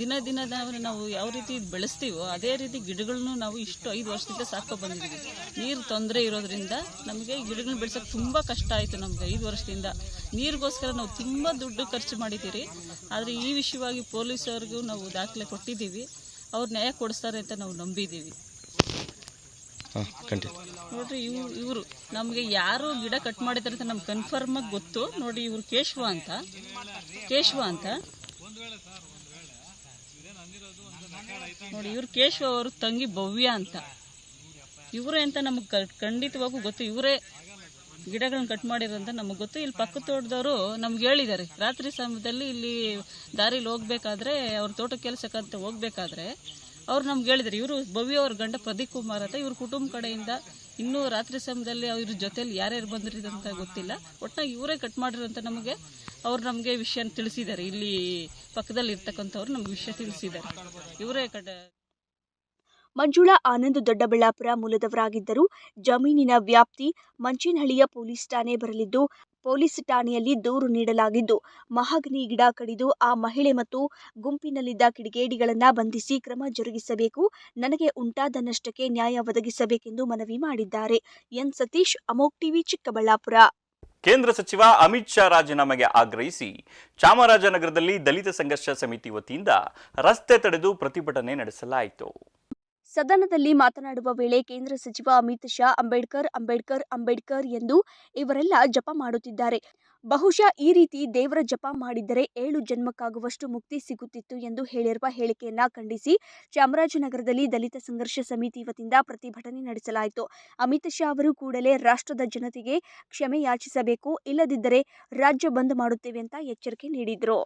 ದಿನ ದಿನ ದಿನ ನಾವು ಯಾವ ರೀತಿ ಬೆಳೆಸ್ತೀವೋ ಅದೇ ರೀತಿ ಗಿಡಗಳನ್ನು ನಾವು ಇಷ್ಟು ಐದು ವರ್ಷದಿಂದ ಸಾಕೋ ಬಂದಿದ್ದೀವಿ. ನೀರು ತೊಂದರೆ ಇರೋದ್ರಿಂದ ನಮಗೆ ಗಿಡಗಳನ್ನ ಬೆಳೆಸೋಕೆ ತುಂಬ ಕಷ್ಟ ಆಯಿತು ನಮಗೆ ಐದು ವರ್ಷದಿಂದ. ನೀರಿಗೋಸ್ಕರ ನಾವು ತುಂಬ ದುಡ್ಡು ಖರ್ಚು ಮಾಡಿದ್ದೀರಿ. ಆದರೆ ಈ ವಿಷಯವಾಗಿ ಪೊಲೀಸವ್ರಿಗೂ ನಾವು ದಾಖಲೆ ಕೊಟ್ಟಿದ್ದೀವಿ. ಅವ್ರು ನ್ಯಾಯ ಕೊಡಿಸ್ತಾರೆ ಅಂತ ನಾವು ನಂಬಿದ್ದೀವಿ. ನೋಡ್ರಿ ಇವ್ ಇವರು, ನಮಗೆ ಯಾರು ಗಿಡ ಕಟ್ ಮಾಡಿದ್ದಾರೆ ಅಂತ ನಮ್ಗೆ ಕನ್ಫರ್ಮ್ ಆಗಿ ಗೊತ್ತು. ನೋಡಿ ಇವ್ರು ಕೇಶವ ಅಂತ. ಕೇಶವ ಅಂತ. ನೋಡಿ ಇವ್ರು ಕೇಶವ ಅವರು ತಂಗಿ ಭವ್ಯ ಅಂತ. ಇವರೇ ಅಂತ ನಮಗೆ ಖಂಡಿತವಾಗೂ ಗೊತ್ತು. ಇವರೇ ಗಿಡಗಳನ್ನ ಕಟ್ ಮಾಡಿರೋಂತ ನಮಗೆ ಗೊತ್ತು. ಇಲ್ಲಿ ಪಕ್ಕ ತೋಟದವರು ನಮ್ಗೆ ಹೇಳಿದ್ದಾರೆ ರಾತ್ರಿ ಸಮಯದಲ್ಲಿ ಇಲ್ಲಿ ದಾರಿಲಿ ಹೋಗ್ಬೇಕಾದ್ರೆ, ಅವ್ರ ತೋಟ ಕೆಲಸಕ್ಕಂತ ಹೋಗ್ಬೇಕಾದ್ರೆ ಅವ್ರು ನಮ್ಗೆ ಹೇಳಿದ್ರು, ಇವರು ಭವ್ಯ ಅವ್ರ ಗಂಡ ಪ್ರದೀಪ್ ಕುಮಾರ್ ಅಂತ, ಇವ್ರ ಕುಟುಂಬ ಕಡೆಯಿಂದ ಇನ್ನೂ ರಾತ್ರಿ ಸಮಯದಲ್ಲಿ ಅವ್ರ ಜೊತೆಲಿ ಯಾರ್ಯಾರು ಅಂತ ಗೊತ್ತಿಲ್ಲ. ಒಟ್ಟಾಗಿ ಇವರೇ ಕಟ್ ಮಾಡಿರೋಂತ ನಮಗೆ ಅವ್ರು ನಮಗೆ ವಿಷಯ ತಿಳಿಸಿದ್ದಾರೆ. ಇಲ್ಲಿ ಪಕ್ಕದಲ್ಲಿ ಇರ್ತಕ್ಕಂಥವ್ರು ನಮ್ಗೆ ವಿಷಯ ತಿಳಿಸಿದ್ದಾರೆ. ಇವರೇ ಕಟ ಮಂಜುಳಾ ಆನಂದ್ ದೊಡ್ಡಬಳ್ಳಾಪುರ ಮೂಲದವರಾಗಿದ್ದರು. ಜಮೀನಿನ ವ್ಯಾಪ್ತಿ ಮಂಚಿನಹಳ್ಳಿಯ ಪೊಲೀಸ್ ಠಾಣೆ ಬರಲಿದ್ದು ಪೊಲೀಸ್ ಠಾಣೆಯಲ್ಲಿ ದೂರು ನೀಡಲಾಗಿದ್ದು, ಮಹಾಗನಿ ಗಿಡ ಕಡಿದು ಆ ಮಹಿಳೆ ಮತ್ತು ಗುಂಪಿನಲ್ಲಿದ್ದ ಕಿಡಿಗೇಡಿಗಳನ್ನು ಬಂಧಿಸಿ ಕ್ರಮ ಜರುಗಿಸಬೇಕು, ನನಗೆ ಉಂಟಾದ ನಷ್ಟಕ್ಕೆ ನ್ಯಾಯ ಒದಗಿಸಬೇಕೆಂದು ಮನವಿ ಮಾಡಿದ್ದಾರೆ. ಎನ್. ಸತೀಶ್, ಅಮೋಕ್ ಟಿವಿ, ಚಿಕ್ಕಬಳ್ಳಾಪುರ. ಕೇಂದ್ರ ಸಚಿವ ಅಮಿತ್ ಶಾ ರಾಜೀನಾಮೆಗೆ ಆಗ್ರಹಿಸಿ ಚಾಮರಾಜನಗರದಲ್ಲಿ ದಲಿತ ಸಂಘರ್ಷ ಸಮಿತಿ ವತಿಯಿಂದ ರಸ್ತೆ ತಡೆದು ಪ್ರತಿಭಟನೆ ನಡೆಸಲಾಯಿತು. ಸದನದಲ್ಲಿ ಮಾತನಾಡುವ ವೇಳೆ ಕೇಂದ್ರ ಸಚಿವ ಅಮಿತ್ ಶಾ, ಅಂಬೇಡ್ಕರ್ ಅಂಬೇಡ್ಕರ್ ಅಂಬೇಡ್ಕರ್ ಎಂದು ಇವರೆಲ್ಲ ಜಪ ಮಾಡುತ್ತಿದ್ದಾರೆ. ಬಹುಶಃ ಈ ರೀತಿ ದೇವರ ಜಪ ಮಾಡಿದ್ದರೆ ಏಳು ಜನ್ಮಕ್ಕಾಗುವಷ್ಟು ಮುಕ್ತಿ ಸಿಗುತ್ತಿತ್ತು ಎಂದು ಹೇಳಿರುವ ಹೇಳಿಕೆಯನ್ನ ಖಂಡಿಸಿ ಚಾಮರಾಜನಗರದಲ್ಲಿ ದಲಿತ ಸಂಘರ್ಷ ಸಮಿತಿ ವತಿಯಿಂದ ಪ್ರತಿಭಟನೆ ನಡೆಸಲಾಯಿತು. ಅಮಿತ್ ಶಾ ಅವರು ಕೂಡಲೇ ರಾಷ್ಟ್ರದ ಜನತೆಗೆ ಕ್ಷಮೆ ಯಾಚಿಸಬೇಕು ಇಲ್ಲದಿದ್ದರೆ ರಾಜ್ಯ ಬಂದ್ ಮಾಡುತ್ತೇವೆ ಅಂತ ಎಚ್ಚರಿಕೆ ನೀಡಿದರು.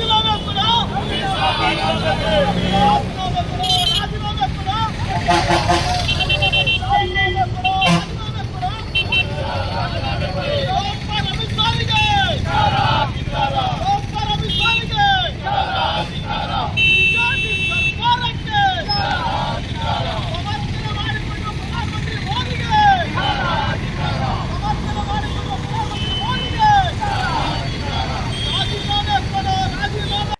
రాజీనామా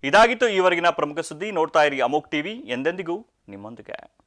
ಇದಾಗಿತ್ತು ಈವರೆಗಿನ ಪ್ರಮುಖ ಸುದ್ದಿ. ನೋಡ್ತಾ ಇರಿ ಅಮೋಕ್ ಟಿವಿ. ಎಂದೆಂದಿಗೂ ನಿಮ್ಮೊಂದಿಗೆ.